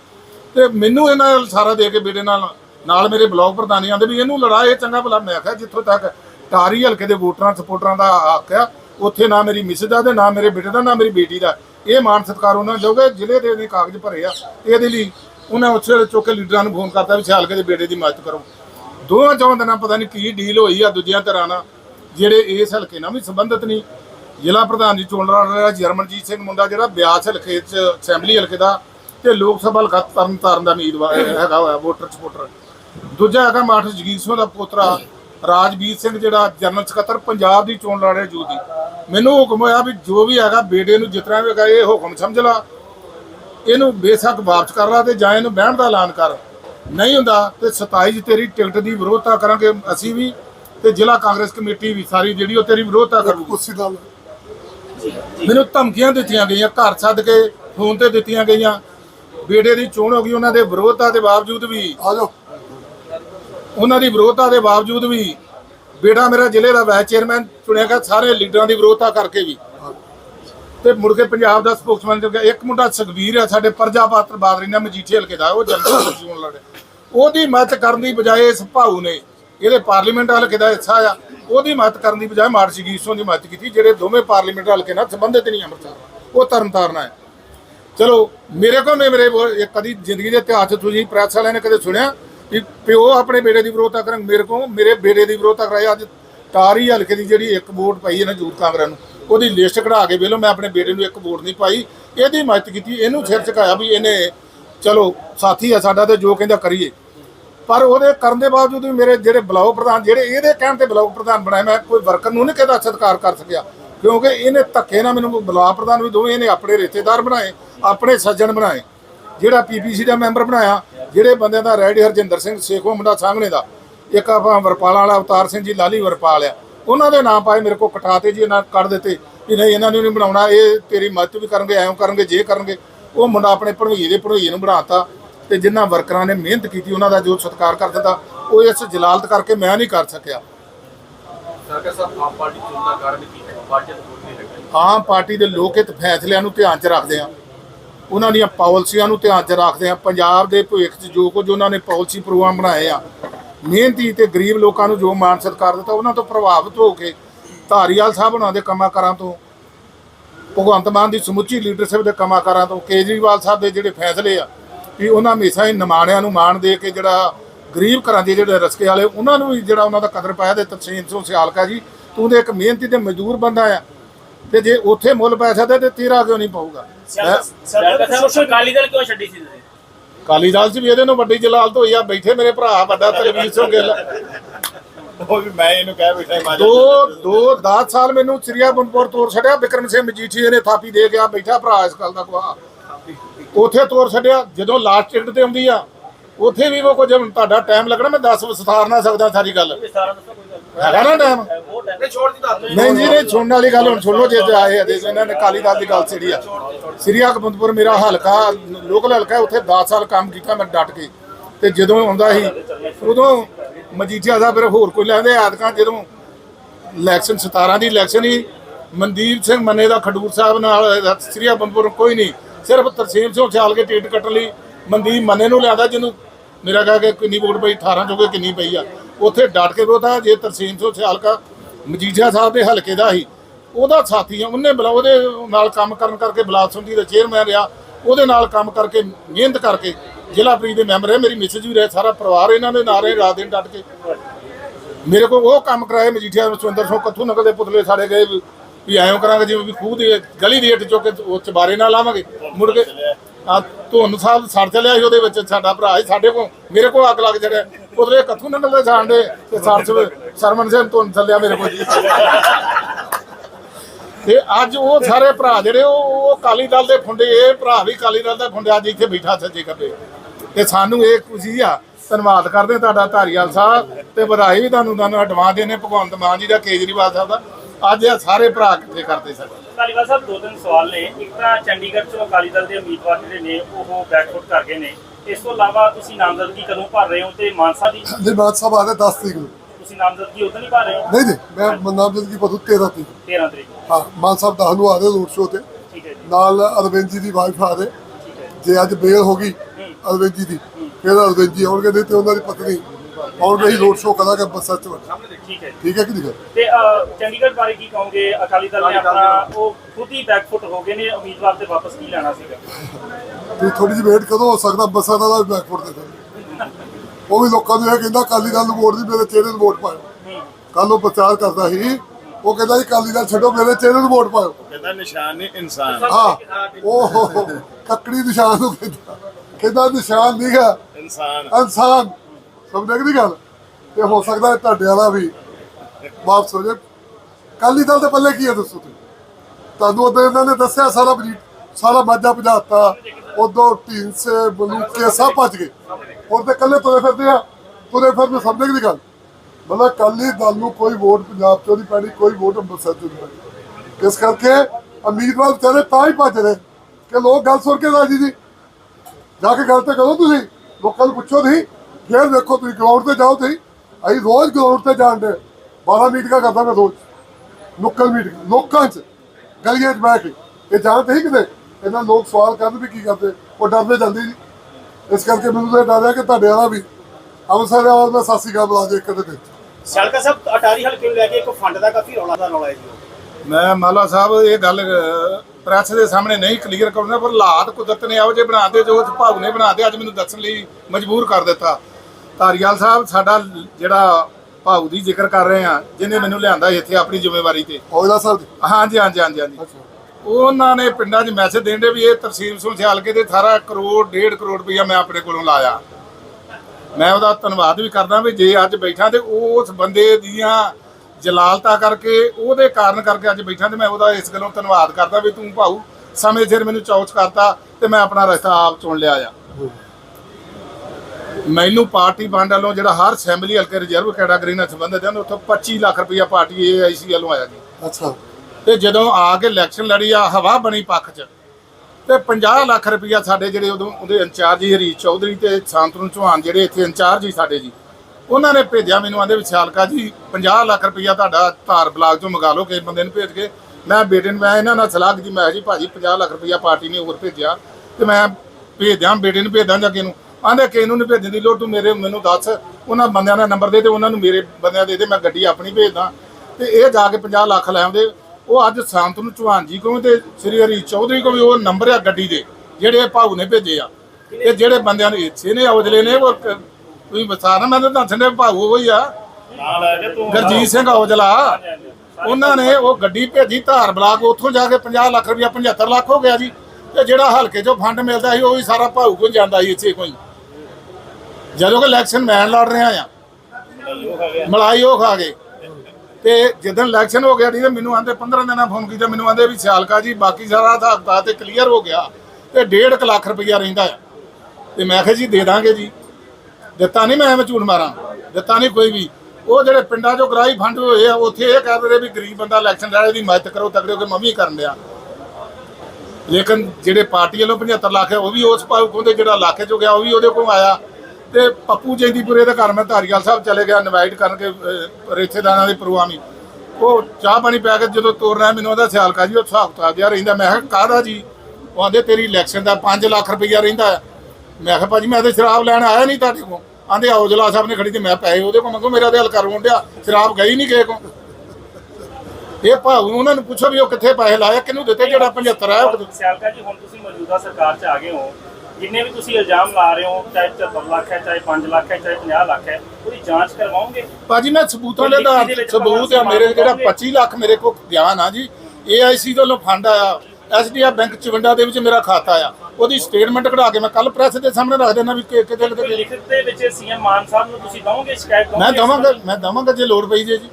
ਤੇ ਮੈਨੂੰ ਇਹਨਾਂ ਨਾਲ ਸਾਰਾ ਦੇ ਕੇ ਬੇਟੇ ਨਾਲ ਨਾਲ ਮੇਰੇ ਬਲਾਕ ਪ੍ਰਧਾਨੀ ਆਂਦੇ ਵੀ ਇਹਨੂੰ ਲੜਾ, ਇਹ ਚੰਗਾ ਭਲਾ। ਮੈਂ ਆਖਿਆ ਜਿੱਥੋਂ ਤੱਕ ਟਾਰੀ ਹਲਕੇ ਦੇ ਵੋਟਰਾਂ ਸਪੋਰਟਰਾਂ ਦਾ ਹੱਕ ਆ, ਉੱਥੇ ਨਾ ਮੇਰੀ ਮਿਸ ਦਾ ਤੇ ਨਾ ਮੇਰੇ ਬੇਟੇ ਦਾ, ਨਾ ਮੇਰੀ ਬੇਟੀ ਦਾ। ਇਹ ਮਾਨ ਸਤਿਕਾਰ ਉਹਨਾਂ ਨੂੰ ਜਾਊਗਾ ਜ਼ਿਲ੍ਹੇ ਦੇ ਨੇ ਕਾਗਜ਼ ਭਰੇ ਆ। ਇਹਦੇ ਲਈ ਉਹਨਾਂ ਉੱਥੇ ਚੁੱਕ ਕੇ ਲੀਡਰਾਂ ਨੂੰ ਫੋਨ ਕਰਤਾ ਵੀ ਸਿਆਲ ਦੇ ਬੇਟੇ ਦੀ ਮਦਦ ਕਰੋ। ਦੋਵਾਂ ਚੌਂ ਦਿਨਾਂ ਪਤਾ ਨਹੀਂ ਕੀ ਡੀਲ ਹੋਈ ਆ ਦੂਜਿਆਂ ਤਰ੍ਹਾਂ ਨਾਲ, ਜਿਹੜੇ ਇਸ ਹਲਕੇ ਨਾਲ ਵੀ ਸੰਬੰਧਿਤ ਨਹੀਂ। ਜ਼ਿਲ੍ਹਾ ਪ੍ਰਧਾਨ ਦੀ ਚੋਣ ਲੜ ਰਿਹਾ ਜਰਮਨਜੀਤ ਸਿੰਘ ਮੁੰਡਾ ਜਿਹੜਾ ਬਿਆਸ ਹਲਕੇ ਚ ਅਸੈਂਬਲੀ ਹਲਕੇ ਦਾ ਤੇ ਲੋਕ ਸਭਾ ਹਲਕਾ ਤਰਨ ਤਾਰਨ ਦਾ ਉਮੀਦਵਾਰ ਹੈਗਾ ਹੋਇਆ ਵੋਟਰ ਸਪੋਰਟਰ ਦੂਜਾ ਹੈਗਾ ਮਾਠ ਜਗੀਰ ਸਿੰਘ ਦਾ ਪੋਤਰਾ ਰਾਜਵੀਰ ਸਿੰਘ ਜਿਹੜਾ ਜਨਰਲ ਸਕੱਤਰ ਪੰਜਾਬ ਦੀ ਚੋਣ ਲੜ ਰਿਹਾ ਜੂ ਦੀ। ਮੈਨੂੰ ਹੁਕਮ ਹੋਇਆ ਵੀ ਜੋ ਵੀ ਹੈਗਾ ਬੇਟੇ ਨੂੰ ਜਿਤਨਾ ਵੀ ਹੈਗਾ ਇਹ ਹੁਕਮ ਸਮਝ ਲਾ। ਇਹਨੂੰ ਬੇਸ਼ੱਕ ਵਾਪਸ ਕਰ ਲਾ ਤੇ ਜਾਂ ਇਹਨੂੰ ਬਹਿਣ ਦਾ ਐਲਾਨ ਕਰ। ਨਹੀਂ ਹੁੰਦਾ ਤੇ 27 'ਚ ਤੇਰੀ ਟਿਕਟ ਦੀ ਵਿਰੋਧਤਾ ਕਰਾਂਗੇ ਅਸੀਂ ਵੀ ਤੇ ਜ਼ਿਲ੍ਹਾ ਕਾਂਗਰਸ ਕਮੇਟੀ ਵੀ ਸਾਰੀ ਜਿਹੜੀ ਉਹ ਤੇਰੀ ਵਿਰੋਧਤਾ ਕਰੂਗੀ। ਜੀ ਜੀ ਮੈਨੂੰ ਧਮਕੀਆਂ ਦਿੱਤੀਆਂ ਗਈਆਂ ਘਰ ਸੱਦ ਕੇ ਫੋਨ ਤੇ ਦਿੱਤੀਆਂ ਗਈਆਂ। ਬੇਟੇ ਦੀ ਚੋਣ ਹੋ ਗਈ ਉਹਨਾਂ ਦੇ ਵਿਰੋਧਤਾ ਦੇ ਬਾਵਜੂਦ ਵੀ। ਆ ਜਾਓ। ਉਹਨਾਂ ਦੀ ਵਿਰੋਧਤਾ ਦੇ ਬਾਵਜੂਦ ਵੀ ਬੇਟਾ ਮੇਰਾ ਜ਼ਿਲ੍ਹੇ ਦਾ ਵਾਈਸ ਚੇਅਰਮੈਨ ਚੁਣਿਆ ਗਿਆ ਸਾਰੇ ਲੀਡਰਾਂ ਦੀ ਵਿਰੋਧਤਾ ਕਰਕੇ ਵੀ। ਤੇ ਮੁੜ ਕੇ ਪੰਜਾਬ ਦਾ ਸਪੋਕਸਮੈਨ ਜਿਹੜਾ ਇੱਕ ਮੁੰਡਾ ਸੁਖਬੀਰ ਆ ਸਾਡੇ ਪ੍ਰਜਾ ਪਾਤਰ ਬਾਦਰੀ ਨਾਲ ਮਜੀਠੇ ਹਲਕੇ ਦਾ ਉਹ ਜਨਰਲ ਚੋਣ ਲੜੇ। ਉਹਦੀ ਮਦਦ ਕਰਨ ਦੀ ਬਜਾਏ ਇਸ ਭਾਊ ਨੇ ਇਹਦੇ ਪਾਰਲੀਮੈਂਟ ਹਲਕੇ ਦਾ ਹਿੱਸਾ ਆ, ਉਹਦੀ ਮਦਦ ਕਰਨ ਦੀ ਬਜਾਏ ਮਾਰਸ਼ੀ ਗੀਸੋਂ ਦੀ ਮਦਦ ਕੀਤੀ, ਜਿਹੜੇ ਦੋਵੇਂ ਪਾਰਲੀਮੈਂਟ ਹਲਕੇ ਨਾਲ ਸੰਬੰਧਿਤ ਨਹੀਂ ਅੰਮ੍ਰਿਤਸਰ। ਉਹ ਤਰਨਤਾਰਨ ਹੈ ਚਲੋ, ਮੇਰੇ ਕੋਲ ਨੇ ਮੇਰੇ ਕਦੀ ਜ਼ਿੰਦਗੀ ਦੇ ਇਤਿਹਾਸ 'ਚ ਤੁਸੀਂ ਪ੍ਰੈਸ ਵਾਲਿਆਂ ਨੇ ਕਦੇ ਸੁਣਿਆ ਕਿ ਪਿਓ ਆਪਣੇ ਬੇਟੇ ਦੀ ਵਿਰੋਧਤਾ ਕਰਨ, ਮੇਰੇ ਕੋਲ ਮੇਰੇ ਬੇਟੇ ਦੀ ਵਿਰੋਧਤਾ ਕਰਾਈ, ਅੱਜ ਤਾਰੀ ਹਲਕੇ ਦੀ ਜਿਹੜੀ ਇੱਕ ਵੋਟ ਪਈ ਹੈ ਨਾ ਯੂਥ ਕਾਂਗਰਸ ਨੂੰ, ਉਹਦੀ ਲਿਸਟ ਕਢਾ ਕੇ ਵੇਲੋ ਮੈਂ ਆਪਣੇ ਬੇਟੇ ਨੂੰ ਇੱਕ ਵੋਟ ਨਹੀਂ ਪਾਈ, ਇਹਦੀ ਮਦਦ ਕੀਤੀ, ਇਹਨੂੰ ਸਿਰ ਝੁਕਾਇਆ ਵੀ ਇਹਨੇ, ਚਲੋ, ਸਾਥੀ ਆ ਸਾਡਾ ਤੇ ਜੋ ਕਹਿੰਦਾ ਕਰੀਏ। ਪਰ ਉਹਦੇ ਕਰਨ ਦੇ ਬਾਵਜੂਦ ਵੀ ਮੇਰੇ ਜਿਹੜੇ ਬਲਾਕ ਪ੍ਰਧਾਨ, ਜਿਹੜੇ ਇਹਦੇ ਕਹਿਣ ਤੇ ਬਲਾਕ ਪ੍ਰਧਾਨ ਬਣਾਏ, ਮੈਂ ਕੋਈ ਵਰਕਰ ਨੂੰ ਨਹੀਂ ਕਿਹਦਾ ਸਤਿਕਾਰ ਕਰ ਸਕਿਆ। ਕਿਉਂਕਿ ਇਹਨੇ ਧੱਕੇ ਨਾਲ ਮੈਨੂੰ ਬਲਾਕ ਪ੍ਰਧਾਨ ਵੀ ਦੋਵੇਂ ਇਹਨੇ ਆਪਣੇ ਰਿਸ਼ਤੇਦਾਰ ਬਣਾਏ, ਆਪਣੇ ਸੱਜਣ ਬਣਾਏ। ਜਿਹੜਾ ਪੀਪੀਸੀ ਦਾ ਮੈਂਬਰ ਬਣਾਇਆ, ਜਿਹੜੇ ਬੰਦਿਆਂ ਦਾ ਰੈਡੀ ਹਰਜਿੰਦਰ ਸਿੰਘ ਸੇਖੋ ਮੁੰਡਾ ਸਾਹਮਣੇ ਦਾ, ਇੱਕ ਆਪਾਂ ਵਰਪਾਲਾਂ ਵਾਲਾ ਅਵਤਾਰ ਸਿੰਘ ਜੀ, ਲਾਲੀ ਵਰਪਾਲ ਆ। ਉਹਨਾਂ ਦੇ ਨਾਮ ਪਾਏ ਮੇਰੇ ਕੋ ਕਟਾਤੇ ਜੀ, ਇਹਨਾਂ ਕੱਢ ਦਿੱਤੇ ਵੀ ਨਹੀਂ, ਇਹਨਾਂ ਨੂੰ ਨਹੀਂ ਬਣਾਉਣਾ, ਇਹ ਤੇਰੀ ਮਦਦ ਵੀ ਕਰਨਗੇ, ਐਂ ਕਰਨਗੇ, ਜੇ ਕਰਨਗੇ। ਉਹ ਮੁੰਡਾ ਆਪਣੇ ਭਣੋਈਏ ਦੇ ਭਣੋਈਏ ਨੂੰ ਬਣਾਤਾ। ਤੇ ਜਿਨ੍ਹਾਂ ਵਰਕਰਾਂ ਨੇ ਮਿਹਨਤ ਕੀਤੀ ਉਹਨਾਂ ਦਾ ਜੋ ਸਤਿਕਾਰ ਕਰ ਦਿੱਤਾ ਉਹ ਇਸ ਜਲਾਲਤ ਕਰਕੇ ਮੈਂ ਨਹੀਂ ਕਰ ਸਕਿਆ। ਸਰਕਾਰ ਸਾਹਿਬ ਆਮ ਪਾਰਟੀ ਚੋਣ ਦਾ ਕਾਰਨ ਕੀ ਹੈ? ਪਾਰਟੀ ਦਾ ਵੋਟ ਨਹੀਂ ਹੈਗਾ। ਆਮ ਪਾਰਟੀ ਦੇ ਲੋਕ ਹਿੱਤ ਫੈਸਲਿਆਂ ਨੂੰ ਧਿਆਨ 'ਚ ਰੱਖਦੇ ਆ। ਉਹਨਾਂ ਦੀਆਂ ਪਾਲਿਸੀਆਂ ਨੂੰ ਧਿਆਨ 'ਚ ਰੱਖਦੇ ਆ। ਪੰਜਾਬ ਦੇ ਭਵਿੱਖ 'ਚ ਜੋ ਕੁਝ ਉਹਨਾਂ ਨੇ ਪਾਲਿਸੀ ਪ੍ਰੋਗਰਾਮ ਬਣਾਏ ਆ ਮਿਹਨਤੀ ਤੇ ਗਰੀਬ ਲੋਕਾਂ ਨੂੰ ਜੋ ਮਾਨ ਸਤਿਕਾਰ ਦਿੱਤਾ ਉਹਨਾਂ ਤੋਂ ਪ੍ਰਭਾਵਿਤ ਹੋ ਕੇ ਧਾਰੀਵਾਲ ਸਾਹਿਬ ਉਹਨਾਂ ਦੇ ਕੰਮਾਂ ਕਾਰਾਂ ਤੋਂ ਭਗਵੰਤ ਮਾਨ ਦੀ ਸਮੁੱਚੀ ਲੀਡਰਸ਼ਿਪ ਦੇ ਕੰਮਾਂ ਕਾਰਾਂ ਤੋਂ ਕੇਜਰੀਵਾਲ ਸਾਹਿਬ ਦੇ ਜਿਹੜੇ ਫੈਸਲੇ ਆ ਵੀ ਉਹਨਾਂ ਹਮੇਸ਼ਾ ਹੀ ਨਿਮਾਣਿਆਂ ਨੂੰ ਮਾਣ ਦੇ ਕੇ ਜਿਹੜਾ ਗਰੀਬ ਘਰਾਂ ਦੇ ਜਿਹੜੇ ਰਸਕੇ ਵਾਲੇ ਉਹਨਾਂ ਨੂੰ ਵੀ ਜਿਹੜਾ ਉਹਨਾਂ ਦਾ ਕਦਰ ਪਾਇਆ ਤੇ ਤਸੀਮ ਸਿੰਘ ਸਿਆਲਕਾ ਜੀ ਤੂੰ ਤੇ ਇੱਕ ਮਿਹਨਤੀ ਤੇ ਮਜ਼ਦੂਰ ਬੰਦਾ ਆ ਤੇ ਜੇ ਉੱਥੇ ਮੁੱਲ ਪੈ ਸਕਦਾ ਤੇ ਤੇਰਾ ਕਿਉਂ ਨਹੀਂ ਪਾਊਗਾ? ਅਕਾਲੀ ਦਲ ਕਿਉਂ ਛੱਡੀ ਸੀ ਦਾਲ ਚ ਵੀ ਇਹਦੇ ਨੂੰ ਵੱਡੀ ਜਲਾਲਤ ਹੋਈ ਆ ਬੈਠੇ ਮੇਰੇ ਭਰਾ ਵੱਡਾ ਤਲਵੀਰ ਸਿੰਘ ਗਿੱਲ। ਉਹ ਵੀ ਮੈਂ ਇਹਨੂੰ ਕਹਿ ਬੈਠਾ ਮਾਜਾ ਦੋ ਦੋ 10 ਸਾਲ ਮੈਨੂੰ ਸ੍ਰੀਆ ਬਨਪੁਰ ਤੋਰ ਛੱਡਿਆ ਬਿਕਰਮ ਸਿੰਘ ਮਜੀਠੀ ਇਹਨੇ ਥਾਪੀ ਦੇ ਗਿਆ ਬੈਠਾ ਭਰਾ ਇਸ ਗੱਲ ਦਾ ਗਵਾਹ। ਉਥੇ ਤੋਰ ਛੱਡਿਆ ਜਦੋਂ ਲਾਸਟ ਟਿਕਟ ਤੇ ਆਉਂਦੀ ਆ ਉਥੇ ਵੀ ਉਹ ਕੁਝ ਤੁਹਾਡਾ ਟਾਈਮ ਲੱਗਣਾ ਮੈਂ 10 ਵਿਸਥਾਰ ਨਾ ਸਕਦਾ ਸਾਰੀ ਗੱਲ। ਸਾਰਾ ਦੱਸੋ ਕੋਈ ਗੱਲ ਹੈਗਾ ਨਾ ਟਾਈਮ ਨਹੀਂ ਦੱਸ ਜੀ ਨਹੀਂ ਸੁਣਨ ਵਾਲੀ ਗੱਲ ਹੁਣ ਸੁਣ ਲਓ ਜੇ ਆਏ ਆ ਦੇ ਇਹਨਾਂ ਨੇ ਕਾਲੀ ਦਾਲ ਦੀ ਗੱਲ ਛੇੜੀ ਆ। ਸ੍ਰੀ ਅਕਬੰਦਪੁਰ ਮੇਰਾ ਹਲਕਾ ਲੋਕਲ ਹਲਕਾ ਉੱਥੇ 10 ਸਾਲ ਕੰਮ ਕੀਤਾ ਮੈਂ ਡਟ ਕੇ। ਤੇ ਜਦੋਂ ਆਉਂਦਾ ਸੀ ਉਦੋਂ ਮਜੀਠੀਆ ਦਾ ਫਿਰ ਹੋਰ ਕੋਈ ਲੈਂਦੇ ਆਦਕਾਂ ਜਦੋਂ ਇਲੈਕਸ਼ਨ 17 ਦੀ ਇਲੈਕਸ਼ਨ ਹੀ ਮਨਦੀਪ ਸਿੰਘ ਮੰਨੇ ਦਾ ਖਡੂਰ ਸਾਹਿਬ ਨਾਲ ਸ੍ਰੀ ਅਕਬੰਦਪੁਰ ਕੋਈ ਨਹੀਂ। ਸਿਰਫ ਤਰਸੀਮ ਸਿੰਘ ਛਾਲ ਕੇ ਟਿਕਟ ਕੱਟਣ ਲਈ ਮਨਦੀਪ ਮੰਨੇ ਨੂੰ ਲਿਆਦਾ, ਜਿਹਨੂੰ ਮੇਰਾ ਕਹਾ ਕਿ ਕਿੰਨੀ ਵੋਟ ਪਈ 18 ਚੋਂ ਕਿ ਕਿੰਨੀ ਪਈ ਆ। ਉੱਥੇ ਡਟ ਕੇ ਰੋਤਾ ਜੇ ਤਰਸੀਮ ਸਿੰਘ ਛਾਲਕਾ ਮਜੀਠੀਆ ਸਾਹਿਬ ਦੇ ਹਲਕੇ ਦਾ ਸੀ, ਉਹਦਾ ਸਾਥੀ ਆ, ਉਹਨੇ ਬਲਾ ਉਹਦੇ ਨਾਲ ਕੰਮ ਕਰਨ ਕਰਕੇ ਬਲਾਕ ਸੰਧੀ ਦਾ ਚੇਅਰਮੈਨ ਰਿਹਾ, ਉਹਦੇ ਨਾਲ ਕੰਮ ਕਰਕੇ ਮਿਹਨਤ ਕਰਕੇ ਜ਼ਿਲ੍ਹਾ ਪ੍ਰੀਤ ਦੇ ਮੈਂਬਰ ਹੈ ਮੇਰੀ ਮਿਸਿਸ ਵੀ ਰਹੇ, ਸਾਰਾ ਪਰਿਵਾਰ ਇਹਨਾਂ ਦੇ ਨਾਲ ਰਹੇ, ਰਾਤ ਦਿਨ ਡਟ ਕੇ। ਮੇਰੇ ਕੋਲ ਉਹ ਕੰਮ ਕਰਾਏ ਮਜੀਠੀਆ ਸੁੰਦਰ ਸਿੰਘ ਕੱਥੂ ਨਗਰ ਦੇ ਪੁਤਲੇ ਸਾੜੇ ਗਏ ਵੀ- ਐਂ ਕਰਾਂਗੇ ਜਿਵੇਂ ਵੀ ਖੂਹ ਦੀ ਗਲੀ ਦੀ ਇੱਟ ਚੁੱਕ ਕੇ ਉਹ ਚਬਾਰੇ ਨਾਲ ਲਾਵਾਂਗੇ। ਮੁੜ ਕੇ ਆ ਧੁੰਨ ਸਾਹਿਬ ਸੜ ਚਲਿਆ ਸੀ ਉਹਦੇ ਵਿੱਚ, ਸਾਡਾ ਭਰਾ ਸਾਡੇ ਕੋਲ। ਮੇਰੇ ਕੋਲ ਅੱਗ ਲੱਗ ਜੜਿਆ ਪੁਤਲੇ ਕੱਥੂ ਨਗਰ ਦੇ ਜਾਣਦੇ ਤੇ ਸਰ ਸਰਮਨ ਸਿੰਘ ਧੁੰਨ ਚੱਲਿਆ ਮੇਰੇ ਕੋਲ। ਤੇ ਅੱਜ ਉਹ ਸਾਰੇ ਭਰਾ ਜਿਹੜੇ ਉਹ ਉਹ ਕਾਲੀ ਦਲ ਦੇ ਫੁੰਡੇ, ਇਹ ਭਰਾ ਵੀ ਕਾਲੀ ਦਲ ਦਾ ਫੁੰਡੇ ਅੱਜ ਇੱਥੇ ਬੈਠਾ ਸੱਜੇ ਖੱਬੇ ਤੇ ਸਾਨੂੰ ਇਹ ਖੁਸ਼ੀ ਆ, ਧੰਨਵਾਦ ਕਰਦੇ ਤੁਹਾਡਾ ਧਾਰੀਵਾਲ ਸਾਹਿਬ ਤੇ ਵਧਾਈ ਵੀ ਤੁਹਾਨੂੰ ਤੁਹਾਨੂੰ ਐਡਵਾਂਸ ਦੇਣੇ ਭਗਵੰਤ ਮਾਨ ਜੀ ਦਾ, ਕੇਜਰੀਵਾਲ ਸਾਹਿਬ ਦਾ। ਅੱਜ ਇਹ ਸਾਰੇ ਭਰਾ ਇਕੱਠੇ ਕਰਦੇ ਸਾਡੇ ਅਕਾਲੀਵਾਲ ਸਾਹਿਬ ਦੋ ਤਿੰਨ ਸਵਾਲ ਨੇ। ਇੱਕ ਤਾਂ ਚੰਡੀਗੜ੍ਹ ਚੋਂ ਅਕਾਲੀ ਦਲ ਦੇ ਉਮੀਦਵਾਰ ਜਿਹੜੇ ਨੇ ਉਹ ਬੈਕਫੁੱਟ ਕਰ ਗਏ ਨੇ। ਇਸ ਤੋਂ ਇਲਾਵਾ ਤੁਸੀਂ ਨਾਮਜ਼ਦਗੀ ਕਦੋਂ ਭਰ ਰਹੇ ਹੋ ਤੇ ਮਾਨਸਾ ਦੀ ਜੀ ਬਾਤ ਸਾਹਿਬ ਆ ਰਹੇ 10 ਤਰੀਕ ਨੂੰ। ਤੁਸੀਂ ਨਾਮਜ਼ਦਗੀ ਉਦੋਂ ਨਹੀਂ ਭਰ ਰਹੇ? ਹੋ ਨਹੀਂ ਨਹੀਂ ਮੈਂ ਨਾਮਜ਼ਦਗੀ ਪਤੂ 13 ਤਰੀਕ 13 ਤਰੀਕ ਨੂੰ। ਹਾਂ ਮਾਨ ਸਾਹਿਬ ਦਸ ਨੂੰ ਆ ਰਹੇ ਰੋਡ ਸ਼ੋਅ ਤੇ। ਠੀਕ ਹੈ ਜੀ। ਨਾਲ ਅਰਵਿੰਦ ਜੀ ਦੀ ਵਾਈਫ ਆ ਠੀਕ ਹੈ ਜੇ। ਅੱਜ ਬੇਲ ਹੋ ਗਈ ਅਰਵਿੰਦ ਜੀ ਦੀ ਫਿਰ ਅਰਵਿੰਦ ਜੀ ਆਉਣਗੇ ਨਹੀਂ ਤੇ ਉਹਨਾਂ ਦੀ ਪਤਨੀ। ਆਉਣਗੇ ਹੀ ਰੋਡ ਸ਼ੋਅ ਕਰਾਂਗੇ ਬੱਸਾਂ ਚ ਠੀਕ ਹੈ। ਠੀਕ ਹੈ ਕਿ ਨਹੀਂ? ਗੱਲ ਤੇ ਅਹ, ਚੰਡੀਗੜ੍ਹ ਬਾਰੇ ਕੀ ਕਹੋਗੇ? ਅਕਾਲੀ ਦਲ ਨੇ ਆਪਣਾ ਉਹ ਖੁਦ ਹੀ ਬੈਕਫੁੱਟ ਹੋ ਗਏ ਨੇ ਉਮੀਦਵਾਰ ਤੇ ਵਾਪਸ ਕੀ ਲੈਣਾ ਸੀਗਾ? ਤੁਸੀਂ ਥੋੜੀ ਜਿਹੀ ਵੇਟ ਕਰੋ ਹੋ ਸਕਦਾ ਬੱਸਾਂ ਦਾ ਵੀ ਬੈਕਫੁੱਟ ਦੇ ਦੇਣ ਉਹ ਵੀ ਲੋਕਾਂ ਨੂੰ ਇਹ ਕਹਿੰਦਾ ਕਾਲੀ ਦਲ ਨੂੰ ਵੋਟ ਨਹੀਂ ਮੇਰੇ ਚਿਹਰੇ ਨੂੰ ਵੋਟ ਪਾਇਓ। ਹੂੰ। ਕੱਲ ਉਹ ਪ੍ਰਚਾਰ ਕਰਦਾ ਸੀ। ਉਹ ਕਹਿੰਦਾ ਜੀ ਕਾਲੀ ਦਲ ਛੱਡੋ ਮੇਰੇ ਚਿਹਰੇ ਨੂੰ ਵੋਟ ਪਾਇਓ। ਕਹਿੰਦਾ ਨਿਸ਼ਾਨ ਨਹੀਂ ਇਨਸਾਨ। ਹਾਂ ਉਹ ਹੋ ਹੋ, ਕੱਕੜੀ ਨਿਸ਼ਾਨ ਨੂੰ ਕਹਿੰਦਾ। ਕਹਿੰਦਾ ਨਿਸ਼ਾਨ ਨਹੀਂ ਹੈ। ਇਨਸਾਨ। ਇਨਸਾਨ। ਸਮਝ ਗਏ ਗੱਲ, ਤੇ ਹੋ ਸਕਦਾ ਤੁਹਾਡੇ ਵਾਲਾ ਵੀ ਵਾਪਸ ਹੋ ਜਾਏ। ਕਾਲੀ ਦਲ ਦੇ ਪੱਲੇ ਕੀ ਹੈ ਦੱਸੋ ਤੁਸੀਂ? ਤੁਹਾਨੂੰ ਉਦੋਂ ਇਹਨਾਂ ਨੇ ਦੱਸਿਆ ਸਾਰਾ ਸਾਰਾ ਮਾਝਾ ਭਜਾਤਾ ਉਦੋਂ ਢੀਂਸੇ ਬਲੂਕੇ ਸਭ ਭੱਜ ਗਏ। ਹੁਣ ਤੇ ਕੱਲੇ ਤੁਰੇ ਫਿਰਦੇ ਆ, ਤੁਰੇ ਫਿਰਦੇ ਸਮਝ ਗਏ ਗੱਲ। ਮਤਲਬ ਕਾਲੀ ਦਲ ਨੂੰ ਕੋਈ ਵੋਟ ਪੰਜਾਬ ਚੋਂ ਨਹੀਂ ਪੈਣੀ, ਕੋਈ ਵੋਟ ਅੰਮ੍ਰਿਤਸਰ ਚੋਂ ਨਹੀਂ ਪੈਣੀ। ਇਸ ਕਰਕੇ ਉਮੀਦਵਾਰ ਵਿਚਾਰੇ ਤਾਂ ਹੀ ਭੱਜ ਰਹੇ। ਕਿ ਲੋਕ ਗੱਲ ਸੁਣ ਕੇ ਰਾਜੀ ਜੀ। ਜਾ ਕੇ ਗੱਲ ਤਾਂ ਕਰੋ ਤੁਸੀਂ, ਲੋਕਾਂ ਨੂੰ ਪੁੱਛੋ ਨਹੀਂ ਫਿਰ ਦੇਖੋ ਤੁਸੀਂ ਗਰਾਊਂਡ ਤੇ ਜਾਓ ਤੁਸੀਂ। ਅਸੀਂ ਰੋਜ਼ ਗਰਾਊਂਡ ਤੇ ਜਾਂਦੇ 12 ਮੀਟਿੰਗਾਂ ਕਰਦਾ ਮੈਂ ਰੋਜ਼। ਨੁੱਕਲ ਮੀਟਿੰਗ ਲੋਕਾਂ 'ਚ ਗਲੀਆਂ 'ਚ ਬੈਠ ਕੇ। ਇਹ ਜਾਣਦੇ ਹੀ ਕਿਤੇ? ਇਹਨਾਂ ਲੋਕ ਸਵਾਲ ਕਰਨ ਵੀ ਕੀ ਕਰਦੇ? ਉਹ ਡਰਦੇ ਜਾਂਦੇ ਜੀ। ਇਸ ਕਰਕੇ ਮੈਨੂੰ ਤਾਂ ਡਰ ਹੈ ਕਿ ਤੁਹਾਡੇ ਵਾਲਾ ਵੀ ਅੰਮ੍ਰਿਤਸਰ ਵਾਲਾ ਮੈਂ ਸਾਸੀ ਕਾ ਬੁਲਾ ਦੇ ਇੱਕ ਦੇ ਵਿੱਚ ਸਿਆਲਕਾ ਸਾਹਿਬ ਅਟਾਰੀ ਹਲਕੇ ਨੂੰ ਲੈ ਕੇ ਇੱਕ ਫੰਡ ਦਾ ਕਾਫੀ ਰੌਲਾ ਦਾ ਰੌਲਾ ਹੈ ਜੀ। ਮੈਂ ਮਾਲਾ ਸਾਹਿਬ ਇਹ ਗੱਲ ਪ੍ਰੈਸ ਦੇ ਸਾਹਮਣੇ ਨਹੀਂ ਕਲੀਅਰ ਕਰਨਾ ਪਰ ਹਾਲਾਤ ਕੁਦਰਤ ਨੇ ਇਹੋ ਜਿਹੇ ਬਣਾਤੇ ਜੋ ਉਸ ਭਾਵ ਨੇ ਬਣਾਤੇ ਅੱਜ ਮੈਨੂੰ ਦੱਸਣ ਲਈ ਮਜਬੂਰ ਕਰ ਦਿੱਤਾ। ਧਾਰੀਵਾਲ ਸਾਹਿਬ ਸਾਡਾ ਜਿਹੜਾ ਭਾਊ ਦੀ ਜ਼ਿਕਰ ਕਰ ਰਹੇ ਆ ਜਿਹਨੇ ਮੈਨੂੰ ਲਿਆਂਦਾ ਇੱਥੇ ਆਪਣੀ ਜ਼ਿੰਮੇਵਾਰੀ ਤੇ। ਔਜਲਾ ਸਾਹਿਬ ਹਾਂਜੀ ਹਾਂਜੀ ਹਾਂਜੀ ਹਾਂਜੀ। ਉਹਨਾਂ ਨੇ ਪਿੰਡਾਂ 'ਚ ਮੈਸੇਜ ਦੇਂਦੇ ਵੀ ਇਹ ਤਰਸੀਮ ਸਿੰਘ ਸਿਆਲਕੇ ਦੇ ਸਾਰਾ ਕਰੋੜ ਡੇਢ ਕਰੋੜ ਰੁਪਈਆ ਮੈਂ ਆਪਣੇ ਕੋਲੋਂ ਲਾਇਆ। ਮੈਂ ਉਹਦਾ ਧੰਨਵਾਦ ਵੀ ਕਰਦਾ ਵੀ ਜੇ ਅੱਜ ਬੈਠਾ ਤੇ ਉਸ ਬੰਦੇ ਦੀਆਂ ਜਲਾਲਤਾ ਕਰਕੇ ਉਹਦੇ ਕਾਰਨ ਕਰਕੇ ਅੱਜ ਬੈਠਾ ਤੇ ਮੈਂ ਉਹਦਾ ਇਸ ਗੱਲੋਂ ਧੰਨਵਾਦ ਕਰਦਾ ਵੀ ਤੂੰ ਭਾਊ ਸਮੇਂ ਸਿਰ ਮੈਨੂੰ ਚੌਚ ਕਰਤਾ ਤੇ ਮੈਂ ਆਪਣਾ ਰਸਤਾ ਆਪ ਚੁਣ ਲਿਆ ਆ। ਮੈਨੂੰ ਪਾਰਟੀ ਫੰਡ ਵੱਲੋਂ ਜਿਹੜਾ ਹਰ ਅਸੈਂਬਲੀ ਹਲਕੇ ਰਿਜ਼ਰਵ ਕੈਟਾਗਰੀ ਨਾਲ ਸੰਬੰਧਿਤ ਹਨ ਉੱਥੋਂ 25 ਲੱਖ ਰੁਪਇਆ ਪਾਰਟੀ ਏਆਈਸੀ ਵੱਲੋਂ ਆਇਆ ਜੀ। ਅੱਛਾ। ਤੇ ਜਦੋਂ ਆ ਕੇ ਇਲੈਕਸ਼ਨ ਲੜੀ ਆ ਹਵਾ ਬਣੀ ਪੱਖ 'ਚ ਤੇ 50 ਲੱਖ ਰੁਪਇਆ ਸਾਡੇ ਜਿਹੜੇ ਉਦੋਂ ਉਹਦੇ ਇੰਚਾਰਜ ਸੀ ਹਰੀਸ਼ ਚੌਧਰੀ ਤੇ ਸ਼ਾਂਤਨੂ ਚੌਹਾਨ ਜਿਹੜੇ ਇੱਥੇ ਇੰਚਾਰਜ ਸੀ ਸਾਡੇ ਜੀ ਉਹਨਾਂ ਨੇ ਭੇਜਿਆ ਮੈਨੂੰ ਆਂਦੇ ਵਿਸ਼ਾਲਕਾ ਜੀ 50 ਲੱਖ ਰੁਪਇਆ ਤੁਹਾਡਾ ਧਾਰ ਬਲਾਕ ਤੋਂ ਮੰਗਾ ਲਓ ਕਿਸੇ ਬੰਦੇ ਨੂੰ ਭੇਜ ਕੇ। ਮੈਂ ਬੇਟੇ ਨੂੰ ਮੈਂ ਇਹਨਾਂ ਨਾਲ ਸਲਾਹ ਕੀਤੀ ਮੈਂ ਜੀ ਭਾਜੀ 50 ਲੱਖ ਰੁਪਇਆ ਪਾਰਟੀ ਨੇ ਹੋਰ ਭੇਜਿਆ ਤੇ ਮੈਂ ਭੇਜ ਦਿਆਂ ਬੇਟੇ ਨੂੰ ਭੇਜਾਂ ਜਾਂ ਕਿਹਨੂੰ ਆਂਦੇ ਕਿ ਨੂੰ ਨਹੀਂ ਭੇਜਣ ਦੀ ਲੋੜ ਤੂੰ ਮੇਰੇ ਮੈਨੂੰ ਦੱਸ। ਉਹਨਾਂ ਬੰਦਿਆਂ ਦਾ ਨੰਬਰ ਦੇ ਤੇ ਉਹਨਾਂ ਨੂੰ ਮੇਰੇ ਬੰਦਿਆਂ ਦੇ ਦੇ ਮੈਂ ਗੱਡੀ ਆਪਣੀ ਭੇਜਦਾ। ਤੇ ਇਹ ਜਾ ਕੇ 50 ਲੱਖ ਲੈ ਆਉਂਦੇ। ਉਹ ਅੱਜ ਸ਼ਾਂਤਨੂ ਚੌਹਾਨ ਜੀ ਕੋਲ ਤੇ ਸ੍ਰੀ ਹਰੀ ਚੌਧਰੀ ਕੋਲ ਵੀ ਉਹ ਨੰਬਰ ਆ ਗੱਡੀ ਦੇ ਜਿਹੜੇ ਭਾਊ ਨੇ ਭੇਜੇ ਆ। ਤੇ ਜਿਹੜੇ ਬੰਦਿਆਂ ਨੇ ਇੱਥੇ ਨੇ ਔਜਲੇ ਨੇ ਉਹ ਤੁਸੀਂ ਬਸਾਰਾ ਮੈਂ ਤਾਂ ਦੱਸਣ ਦੇ ਭਾਊ ਉਹ ਹੀ ਆ। ਨਾਲ ਆ ਕੇ ਤੂੰ ਗਰਜੀਤ ਸਿੰਘ ਔਜਲਾ। ਉਹਨਾਂ ਨੇ ਉਹ ਗੱਡੀ ਭੇਜੀ ਧਾਰ ਬਲਾਕ ਉੱਥੋਂ ਜਾ ਕੇ 50 ਲੱਖ ਰੁਪਇਆ 75 ਲੱਖ ਹੋ ਗਿਆ ਜੀ। ਤੇ ਜਿਹੜਾ ਹਲਕੇ ਚੋਂ ਫੰਡ ਮਿਲਦਾ ਸੀ ਉਹ ਵੀ ਸਾਰਾ ਭਾਊ ਕੋਲ ਜਾਂਦਾ ਸੀ ਇੱਥੇ ਕੋਈ। ਜਦੋਂ ਕਿ ਇਲੈਕਸ਼ਨ ਮੈਂ ਲੜ ਰਿਹਾ ਆ ਮਲਾਈ ਉਹ ਖਾ ਗਏ। ਤੇ ਜਦੋਂ ਇਲੈਕਸ਼ਨ ਹੋ ਗਿਆ ਜੀ ਤੇ ਮੈਨੂੰ ਆਂਦੇ 15 ਦਿਨਾਂ ਫੋਨ ਕੀਤਾ, ਮੈਨੂੰ ਆਂਦੇ ਵੀ ਸਿਆਲਕਾ ਜੀ, ਬਾਕੀ ਸਾਰਾ ਹਿਸਾਬ ਤੇ ਕਲੀਅਰ ਹੋ ਗਿਆ ਤੇ 1.5 ਲੱਖ ਰੁਪਇਆ ਰਹਿੰਦਾ ਆ। ਤੇ ਮੈਂ ਕਿਹਾ ਜੀ, ਦੇ ਦਾਂਗੇ ਜੀ। ਦਿੱਤਾ ਨਹੀਂ ਮੈਂ ਐਵੇਂ ਝੂਠ ਮਾਰਾਂ। ਦਿੱਤਾ ਨਹੀਂ ਕੋਈ ਵੀ। ਉਹ ਜਿਹੜੇ ਪਿੰਡਾਂ 'ਚੋਂ ਗ੍ਰਾਹੀ ਫੰਡ ਹੋਏ ਆ, ਉੱਥੇ ਇਹ ਕਹਿੰਦੇ ਨੇ ਵੀ ਗਰੀਬ ਬੰਦਾ ਇਲੈਕਸ਼ਨ ਲੜੇ ਦੀ ਮਦਦ ਕਰੋ ਤਗੜੇ ਹੋ ਕੇ ਮੈਂ ਕਰਨ ਲਿਆ ਲੇਕਿਨ ਜਿਹੜੇ ਪਾਰਟੀ ਵੱਲੋਂ 75 ਲੱਖ ਹੈ ਉਹ ਵੀ ਉਸ ਪਾਉ ਕੋਲ ਜਿਹੜਾ ਲੱਖ ਚੋਂ ਗਿਆ, ਉਹ ਵੀ ਉਹਦੇ ਕੋਲ ਆਇਆ। ਤੇ ਪੱਪੂ ਜੈਂਦੀਪੁਰੇ ਦੇ ਘਰ ਮੈਂ ਧਾਰੀਵਾਲ ਸਾਹਿਬ ਚਲੇ ਗਿਆ ਇਨਵਾਈਟ ਕਰਕੇ ਰਿਸ਼ਤੇਦਾਰਾਂ ਦੇ ਪ੍ਰੋਗਰਾਮੀ ਉਹ ਚਾਹ ਪਾਣੀ ਪੈ ਕੇ ਜਦੋਂ ਤੋਰਨਾ ਮੈਨੂੰ ਉਹਦਾ ਸਿਆਲ ਜੀ, ਉਹ ਹਿਸਾਬ ਕਿਤਾਬ ਜਿਹਾ ਰਹਿੰਦਾ। ਮੈਂ ਕਿਹਾ, ਕਾਹਦਾ ਜੀ? ਉਹ ਆਂਦੇ, ਤੇਰੀ ਇਲੈਕਸ਼ਨ ਦਾ 5 ਲੱਖ ਰੁਪਈਆ ਰਹਿੰਦਾ ਮੈਂ ਕਿਹਾ, ਭਾਜੀ, ਮੈਂ ਤੇ ਸ਼ਰਾਬ ਲੈਣ ਆਇਆ ਨਹੀਂ ਤੁਹਾਡੇ ਕੋਲ। ਆਂਦੇ ਔਜਲਾ ਸਾਹਿਬ ਨੇ ਖੜੀ ਤੇ ਮੈਂ ਪੈਸੇ ਉਹਦੇ ਕੋਲ ਮੰਗੋ, ਮੇਰਾ ਤੇ ਹੱਲ ਕਰਵਾਉਣ ਡਿਆ। ਸ਼ਰਾਬ ਗਈ ਨਹੀਂ ਕਿਸੇ ਕੋਲ। ਇਹ ਭਾਊ ਉਹਨਾਂ ਨੂੰ ਪੁੱਛੋ ਵੀ ਉਹ ਕਿੱਥੇ ਪੈਸੇ ਲਾਇਆ ਕਿਹਨੂੰ ਦਿੱਤੇ, ਜਿਹੜਾ 75 ਆਇਆ ਸਿਆਲਕਾ ਜੀ, ਹੁਣ ਤੁਸੀਂ ਮੌਜੂਦਾ ਸਰਕਾਰ 'ਚ ਆ ਗਏ ਹੋ। ਜਿੰਨੇ ਵੀ ਤੁਸੀਂ ਇਲਜ਼ਾਮ ਲਾ ਰਹੇ ਹੋ ਚਾਹੇ 74 ਲੱਖ ਹੈ ਚਾਹੇ 5 ਲੱਖ ਹੈ ਚਾਹੇ 50 ਲੱਖ ਹੈ ਉਹਦੀ ਜਾਂਚ ਕਰਵਾਓਗੇ ਭਾਜੀ ਮੈਂ ਸਬੂਤਾਂ ਦੇ ਆਧਾਰ ਤੇ ਸਬੂਤ ਆ ਮੇਰੇ ਜਿਹੜਾ 25 ਲੱਖ ਮੇਰੇ ਕੋਲ ਗਿਆਨ ਆ ਜੀ ਏਆਈਸੀ ਵੱਲੋਂ ਫੰਡ ਆਇਆ ਐਸਡੀਆ ਬੈਂਕ ਚਵੰਡਾ ਦੇ ਵਿੱਚ ਮੇਰਾ ਖਾਤਾ ਆ ਉਹਦੀ ਸਟੇਟਮੈਂਟ ਕਢਾ ਕੇ ਮੈਂ ਕੱਲ ਪ੍ਰੈਸ ਦੇ ਸਾਹਮਣੇ ਰੱਖ ਦੇਣਾ ਵੀ ਕਿਤੇ ਲਿਖਤ ਦੇ ਵਿੱਚ ਸੀਐਮ ਮਾਨ ਸਾਹਿਬ ਨੂੰ ਤੁਸੀਂ ਦਵੋਗੇ ਸ਼ਿਕਾਇਤ ਮੈਂ ਦਵੋਗੇ ਮੈਂ ਦਵਾਂਗਾ ਜੇ ਲੋੜ ਪਈ ਜੇ ਜੀ।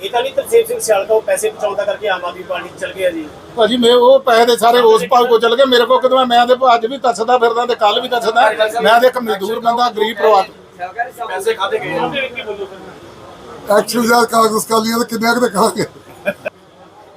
ਇਹ ਤਾਂ ਨਹੀਂ ਤਰਸੇਮ ਸਿੰਘ ਸਿਆਲਕਾ ਉਹ ਪੈਸੇ ਬਚਾਉਂਦਾ ਕਰਕੇ ਆਮ ਆਦਮੀ ਪਾਰਟੀ 'ਚ ਚਲ ਗਿਆ ਜੀ ਭਾਜੀ ਮੈਂ ਉਹ ਪੈਸੇ ਦੇ ਸਾਰੇ ਉਸ ਭਾਅ ਕੋ ਚਲ ਗਏ ਮੇਰੇ ਕੋਲ ਕਦੋਂ ਮੈਂ ਤੇ ਅੱਜ ਵੀ ਦੱਸਦਾ ਫਿਰਦਾ ਤੇ ਕੱਲ ਵੀ ਦੱਸਦਾ ਮੈਂ ਤੇ ਇੱਕ ਮਜ਼ਦੂਰ ਬੰਦਾ ਗਰੀਬ ਪਰਿਵਾਰ ਤੋਂ। ਪੈਸੇ ਖਾਦੇ ਗਏ ਆ। ਉਹਦੇ ਵਿੱਚ ਕੀ ਬੋਲੋ ਫਿਰ? ਐਕਸ਼ਨ ਯਾਰ ਕਾਂਗਰਸ ਕਾਲੀਆਂ ਦੇ ਕਿੰਨੇ ਕੁ ਕਹਾਂਗੇ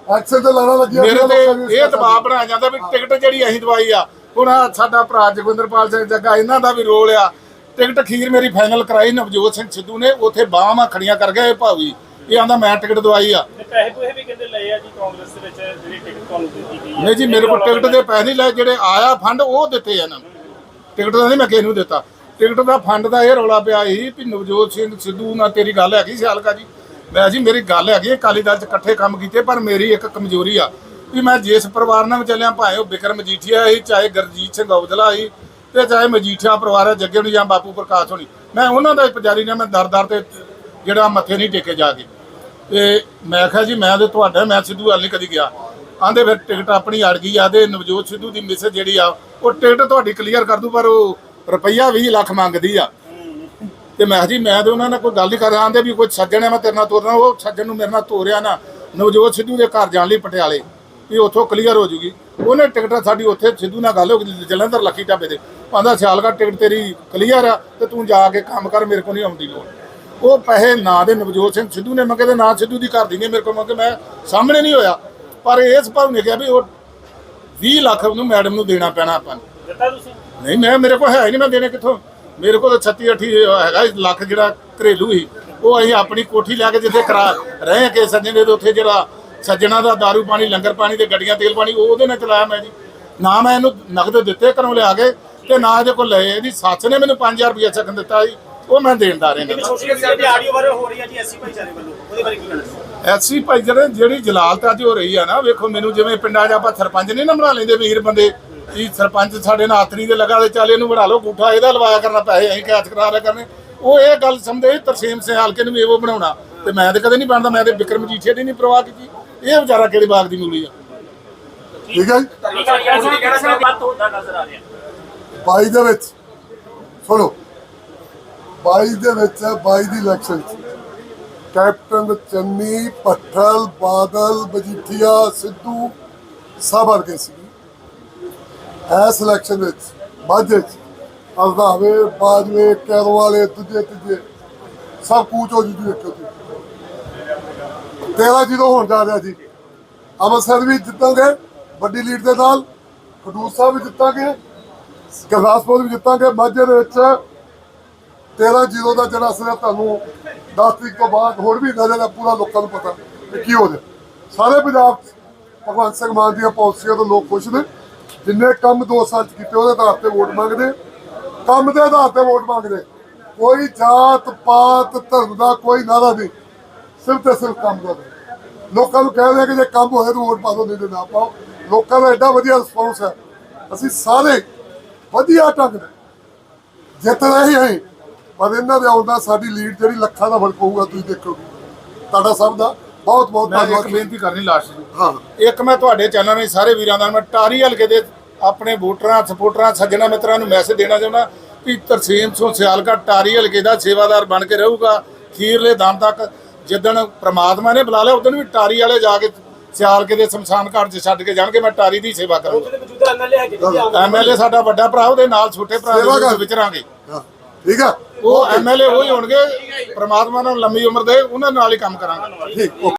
ਐਕਸ਼ਨ ਤੇ ਲੜਾ ਲੱਗਿਆ ਮੇਰੇ ਤੇ ਇਹ ਦਬਾਅ ਬਣਾਇਆ ਜਾਂਦਾ ਵੀ ਟਿਕਟ ਜਿਹੜੀ ਅਸੀਂ ਦਵਾਈ ਆ ਹੁਣ ਸਾਡਾ ਭਰਾ ਜਗਵਿੰਦਰਪਾਲ ਸਿੰਘ ਜੱਗਾ ਇਹਨਾਂ ਦਾ ਵੀ ਰੋਲ ਆ ਟਿਕਟ ਖੀਰ ਮੇਰੀ ਫਾਈਨਲ ਕਰਾਈ ਨਵਜੋਤ ਸਿੰਘ ਸਿੱਧੂ ਨੇ ਉੱਥੇ ਬਾਹਾਂ ਖੜੀਆਂ ਕਰ ਗਏ ਭਾਵੀ ਇਹ ਆਂਦਾ ਮੈਂ ਟਿਕਟ ਦਵਾਈ ਆ। ਪੈਸੇ ਪੂਸੇ ਵੀ ਕਹਿੰਦੇ ਲਏ ਆ ਜੀ ਕਾਂਗਰਸ ਦੇ ਵਿੱਚ ਜਿਹੜੀ ਟਿਕਟ ਤੁਹਾਨੂੰ ਦਿੱਤੀ ਗਈ ਹੈ ਨਹੀਂ ਜੀ ਮੇਰੇ ਕੋਲ ਟਿਕਟ ਦੇ ਪੈਸੇ ਨਹੀਂ ਲਏ ਜਿਹੜੇ ਆਇਆ ਫੰਡ ਉਹ ਦਿੱਤੇ ਆ ਇਹਨਾਂ ਨੂੰ। ਟਿਕਟ ਦਾ ਨਹੀਂ ਮੈਂ ਕਿਸੇ ਨੂੰ ਦਿੱਤਾ। ਟਿਕਟ ਦਾ ਫੰਡ ਦਾ ਇਹ ਰੌਲਾ ਪਿਆ ਸੀ ਵੀ ਨਵਜੋਤ ਸਿੰਘ ਸਿੱਧੂ ਨਾਲ ਤੇਰੀ ਗੱਲ ਹੈਗੀ ਸਿਆਲਕਾ ਜੀ। ਮੈਂ ਜੀ ਮੇਰੀ ਗੱਲ ਹੈਗੀ ਅਕਾਲੀ ਦਲ ਚ ਇਕੱਠੇ ਕੰਮ ਕੀਤੇ ਪਰ ਮੇਰੀ ਇੱਕ ਕਮਜ਼ੋਰੀ ਆ ਵੀ ਮੈਂ ਜਿਸ ਪਰਿਵਾਰ ਨਾਲ ਚੱਲਿਆ ਭਾਵੇਂ ਉਹ ਬਿਕਰਮ ਮਜੀਠੀਆ ਸੀ ਚਾਹੇ ਗਰਜੀਤ ਸਿੰਘ ਔਜਲਾ ਸੀ ਤੇ ਚਾਹੇ ਮਜੀਠੀਆ ਪਰਿਵਾਰ ਹੈ ਜੱਗੇ ਹੋਣੀ ਜਾਂ ਬਾਪੂ ਪ੍ਰਕਾਸ਼ ਹੋਣੀ। ਮੈਂ ਉਹਨਾਂ ਦਾ ਪੁਜਾਰੀ ਨੇ ਮੈਂ ਦਰ ਦਰ ਤੇ ਜਿਹੜਾ ਮੱਥੇ ਨਹੀਂ ਟੇਕੇ ਜਾ ਕੇ। ਤੇ ਮੈਂ ਕਿਹਾ ਜੀ, ਮੈਂ ਤੇ ਤੁਹਾਡਾ, ਮੈਂ ਸਿੱਧੂ ਵੱਲ ਨਹੀਂ ਕਦੀ ਗਿਆ। ਆਂਦੇ ਫਿਰ ਟਿਕਟ ਆਪਣੀ ਅੜ ਗਈ ਆ ਤੇ ਨਵਜੋਤ ਸਿੱਧੂ ਦੀ ਮਿਸ ਜਿਹੜੀ ਆ, ਉਹ ਟਿਕਟ ਤੁਹਾਡੀ ਕਲੀਅਰ ਕਰ ਦੂ ਪਰ ਉਹ ਰੁਪਈਆ 20 ਲੱਖ ਮੰਗਦੀ ਆ। ਤੇ ਮੈਂ ਕਿਹਾ ਜੀ, ਮੈਂ ਤੇ ਉਹਨਾਂ ਨਾਲ ਕੋਈ ਗੱਲ ਨਹੀਂ ਕਰ ਰਿਹਾ ਆਂਦੇ ਵੀ ਕੋਈ ਸੱਜਣ ਹੈ ਮੈਂ ਤੇਰੇ ਨਾਲ ਤੋਰਨਾ, ਉਹ ਸੱਜਣ ਨੂੰ ਮੇਰੇ ਨਾਲ ਤੋਰਿਆ ਨਾ। ਨਵਜੋਤ ਸਿੱਧੂ ਦੇ ਘਰ ਜਾਣ ਲਈ ਪਟਿਆਲੇ, ਵੀ ਉੱਥੋਂ ਕਲੀਅਰ ਹੋ ਜੂਗੀ। ਉਹਨੇ ਟਿਕਟ ਸਾਡੀ ਉੱਥੇ ਸਿੱਧੂ ਨਾਲ ਗੱਲ ਹੋ ਗਈ, ਜਲੰਧਰ, ਲੱਖੀ ਢਾਬੇ ਤੇ। ਆਂਦਾ ਸਿਆਲਕਾ ਟਿਕਟ ਤੇਰੀ ਕਲੀਅਰ ਆ, ਤੇ ਤੂੰ ਜਾ ਕੇ ਕੰਮ ਕਰ, ਮੇਰੇ ਕੋਲ ਨਹੀਂ ਆਉਂਦੀ ਲੋੜ। ਉਹ ਪੈਸੇ ਨਾ ਦੇ ਨਵਜੋਤ ਸਿੰਘ ਸਿੱਧੂ ਨੇ। ਮੰਗੇ ਤੇ ਨਾ ਸਿੱਧੂ ਦੀ ਘਰ ਦੀ ਨੇ ਮੇਰੇ ਕੋਲ ਮੰਗੇ ਮੈਂ ਸਾਹਮਣੇ ਨਹੀਂ ਹੋਇਆ। ਪਰ ਇਸ ਨੇ ਕਿਹਾ ਵੀ ਉਹ 20 ਲੱਖ ਨੂੰ ਮੈਡਮ ਨੂੰ ਦੇਣਾ ਪੈਣਾ ਆਪਾਂ ਨੂੰ। ਦਿੱਤਾ ਤੁਸੀਂ? ਨਹੀਂ ਮੈਂ ਮੇਰੇ ਕੋਲ ਹੈ ਨਹੀਂ ਮੈਂ ਦੇਣੇ ਕਿੱਥੋਂ? ਮੇਰੇ ਕੋਲ ਤਾਂ 36 ਅੱਠੀ ਹੈਗਾ ਲੱਖ ਜਿਹੜਾ ਘਰੇਲੂ ਹੀ। ਉਹ ਅਸੀਂ ਆਪਣੀ ਕੋਠੀ ਲੈ ਕੇ ਜਿੱਥੇ ਕਰਾ ਰਹੇ ਕੇ ਸੱਜਣੇ ਦੇ ਉੱਥੇ ਜਿਹੜਾ ਸੱਜਣਾ ਦਾ दारू ਪਾਣੀ ਲੰਗਰ ਪਾਣੀ ਤੇ ਗੱਡੀਆਂ ਤੇਲ ਪਾਣੀ ਉਹ ਉਹਦੇ ਨਾਲ ਚਲਾਇਆ ਮੈਂ ਜੀ। ਨਾ ਮੈਂ ਇਹਨੂੰ ਨਗਦ ਦਿੱਤੇ ਘਰੋਂ ਲਿਆ ਕੇ ਤੇ ਨਾ ਇਹਦੇ ਕੋਲ ਲਏ। ਇਹਦੀ ਸੱਸ ਨੇ ਮੈਨੂੰ 5000 ਰੁਪਏ ਚੱਕਣ ਦਿੱਤਾ ਜੀ। ਉਹ ਮੈਂ ਦੇਣਦਾਰ ਇਹਨਾਂ ਸੋਸ਼ਲ ਮੀਡੀਆ ਤੇ ਆਡੀਓ ਵਾਇਰਲ ਹੋ ਰਹੀ ਹੈ ਜੀ ਐਸੀ ਭਾਈਚਾਰੇ ਵੱਲੋਂ। ਉਹਦੇ ਬਾਰੇ ਕੀ ਕਹਿਣਾ ਐਸੀ ਭਾਈ ਜਿਹੜੇ ਜਿਹੜੀ ਜਲਾਲਤ ਅੱਜ ਹੋ ਰਹੀ ਆ ਨਾ ਵੇਖੋ ਮੈਨੂੰ ਜਿਵੇਂ ਪਿੰਡਾਂ 'ਚ ਆਪਾਂ ਸਰਪੰਚ ਨਹੀਂ ਨਾ ਬਣਾ ਲੈਂਦੇ ਵੀਰ ਬੰਦੇ ਇਹ ਸਰਪੰਚ ਸਾਡੇ ਨਾਲ ਆਤਰੀ ਦੇ ਲਗਾ ਦੇ ਚੱਲ ਇਹਨੂੰ ਬਣਾ ਲਓ ਗੂਠਾ ਇਹਦਾ ਲਵਾਇਆ ਕਰਨਾ ਪੈਸੇ ਅਸੀਂ ਕੈਚ ਕਰਾ ਲਿਆ ਕਰਨੇ। ਉਹ ਇਹ ਗੱਲ ਸਮਝਦੇ ਤਰਸੀਮ ਸਿੰਘ ਹਲਕੇ ਨੂੰ ਵੀ ਇਹੋ ਬਣਾਉਣਾ। ਤੇ ਮੈਂ ਤੇ ਕਦੇ ਨਹੀਂ ਬਣਦਾ ਮੈਂ ਤੇ ਬਿਕਰਮ ਜੀਠੇ ਦੀ ਨਹੀਂ ਪ੍ਰਵਾਹ ਕੀਤੀ। ਇਹ ਵਿਚਾਰਾ ਕਿਹੜੇ ਬਾਗ ਦੀ ਮੂਲੀ ਆ? ਠੀਕ ਹੈ ਜੀ? ਬਾਤ ਹੁੰਦਾ ਨਜ਼ਰ ਆ ਰਿਹਾ 22 ਦੇ ਵਿੱਚ ਸੁਣੋ। 22 ਦੇ ਵਿੱਚ 22 ਦੀ ਇਲੈਕਸ਼ਨ ਕੈਪਟਨ ਚੰਨੀ ਪੱਠਲ ਬਾਦਲ ਮਜੀਠੀਆ ਸਿੱਧੂ, ਸਭ ਵਰਗੇ ਸੀ ਇਸ ਇਲੈਕਸ਼ਨ ਵਿੱਚ, ਮਾਝੇ ਚ, ਅਰਦਾਵੇ, ਬਾਜਵੇ ਕੈਰੋ ਵਾਲੇ ਦੂਜੇ, ਤੀਜੇ, ਸਭ ਕੂਚ ਹੋ ਜੂ ਵੇਖੋ ਜੀ ਤੇਰਾ ਜਦੋਂ ਹੋਣ ਜਾ ਰਿਹਾ ਜੀ, ਅੰਮ੍ਰਿਤਸਰ ਵੀ ਜਿੱਤਾਂਗੇ, ਵੱਡੀ ਲੀਡ ਦੇ ਨਾਲ, ਖਡੂਰ ਸਾਹਿਬ ਵੀ ਜਿੱਤਾਂਗੇ, ਗੁਰਦਾਸਪੁਰ ਵੀ ਜਿੱਤਾਂਗੇ, ਮਾਝੇ ਦੇ ਵਿੱਚ 13 ਜ਼ੀਰੋ ਦਾ ਜਿਹੜਾ ਅਸਰ ਤੁਹਾਨੂੰ 10 ਤਰੀਕ ਤੋਂ ਬਾਅਦ ਹੋਰ ਵੀ ਨਜ਼ਰ ਆ, ਪੂਰਾ ਲੋਕਾਂ ਨੂੰ ਪਤਾ ਕਿ ਕੀ ਹੋ ਰਿਹਾ। ਸਾਰੇ ਪੰਜਾਬ 'ਚ ਭਗਵੰਤ ਸਿੰਘ ਮਾਨ ਦੀਆਂ ਪਾਲਿਸੀਆਂ ਤੋਂ ਲੋਕ ਖੁਸ਼ ਨੇ। ਜਿੰਨੇ ਕੰਮ 2 ਸਾਲ 'ਚ ਕੀਤੇ, ਉਹਦੇ ਆਧਾਰ ਤੇ ਵੋਟ ਮੰਗਦੇ। ਕੰਮ ਦੇ ਆਧਾਰ ਤੇ ਵੋਟ ਮੰਗਦੇ। ਕੋਈ ਜਾਤ, ਪਾਤ, ਧਰਮ ਦਾ ਕੋਈ ਨਾਰਾ ਨਹੀਂ। ਸਿਰਫ ਤੇ ਸਿਰਫ ਕੰਮ ਦਾ ਲੋਕਾਂ ਨੂੰ ਕਹਿ ਰਹੇ ਕਿ ਜੇ ਕੰਮ ਹੋਏ ਤਾਂ ਵੋਟ ਪਾ ਦਿਓ, ਨਹੀਂ ਤੇ ਨਾ ਪਾਓ। ਲੋਕਾਂ ਦਾ ਐਡਾ ਵਧੀਆ ਰਿਸਪੌਂਸ ਹੈ। ਅਸੀਂ ਸਾਰੇ ਵਧੀਆ ਢੰਗ ਨਾਲ ਜਿੱਤ ਰਹੇ ਹਾਂ। ਪਰ ਇਹਨਾਂ ਦੇ ਆਉਂਦਾ ਸਾਡੀ ਲੀਡ ਜਿਹੜੀ ਲੱਖਾਂ ਦਾ ਫ਼ਰਕ ਹੋਊਗਾ ਤੁਸੀਂ ਦੇਖੋਗੇ ਤੁਹਾਡਾ ਸਭ ਦਾ ਬਹੁਤ ਬਹੁਤ ਮੈਂ ਇੱਕ ਧੰਨਵਾਦ। ਬੇਨਤੀ ਕਰਨੀ ਲਾਸਟ ਜੀ। ਹਾਂ। ਇੱਕ ਮੈਂ ਤੁਹਾਡੇ ਚੈਨਲ ਨੇ ਸਾਰੇ ਵੀਰਾਂ ਦਾ ਮੈਂ ਟਾਰੀ ਹਲਕੇ ਦੇ ਆਪਣੇ ਵੋਟਰਾਂ ਸਪੋਰਟਰਾਂ ਸੱਜਣਾ ਮਿੱਤਰਾਂ ਨੂੰ ਮੈਸੇਜ ਦੇਣਾ ਚਾਹੁੰਦਾ ਵੀ ਤਰਸੀਮ ਤੋਂ ਸਿਆਲਕਾ ਟਾਰੀ ਹਲਕੇ ਦਾ ਸੇਵਾਦਾਰ ਬਣ ਕੇ ਰਹੂਗਾ। ਖੀਰਲੇ ਦਮ ਤੱਕ ਜਿੱਦਣ ਪ੍ਰਮਾਤਮਾ ਨੇ ਬੁਲਾ ਲਿਆ ਉਦੋਂ ਵੀ ਟਾਰੀ ਵਾਲੇ ਜਾ ਕੇ ਸਿਆਲਕੇ ਦੇ ਸ਼ਮਸ਼ਾਨ ਘਾਟ 'ਚ ਛੱਡ ਕੇ ਜਾਣਗੇ ਮੈਂ ਟਾਰੀ ਦੀ ਸੇਵਾ ਕਰੂੰਗਾ। ਐਮਐਲਏ ਸਾਡਾ ਵੱਡਾ ਭਰਾ ਉਹਦੇ ਨਾਲ ਛੋਟੇ ਭਰਾ ਸੇਵਾ ਦੇ ਕਰ। ਵਿੱਚ ਵਿਚਰਾਂਗੇ ਠੀਕ ਆ? ਉਹ ਐਮਐਲਏ ਉਹੀ ਹੋਣਗੇ ਪ੍ਰਮਾਤਮਾ ਨੂੰ ਲੰਮੀ ਉਮਰ ਦੇ ਉਹਨਾਂ ਨਾਲ ਹੀ ਕੰਮ ਕਰਾਂਗੇ। ਠੀਕ ਓਕੇ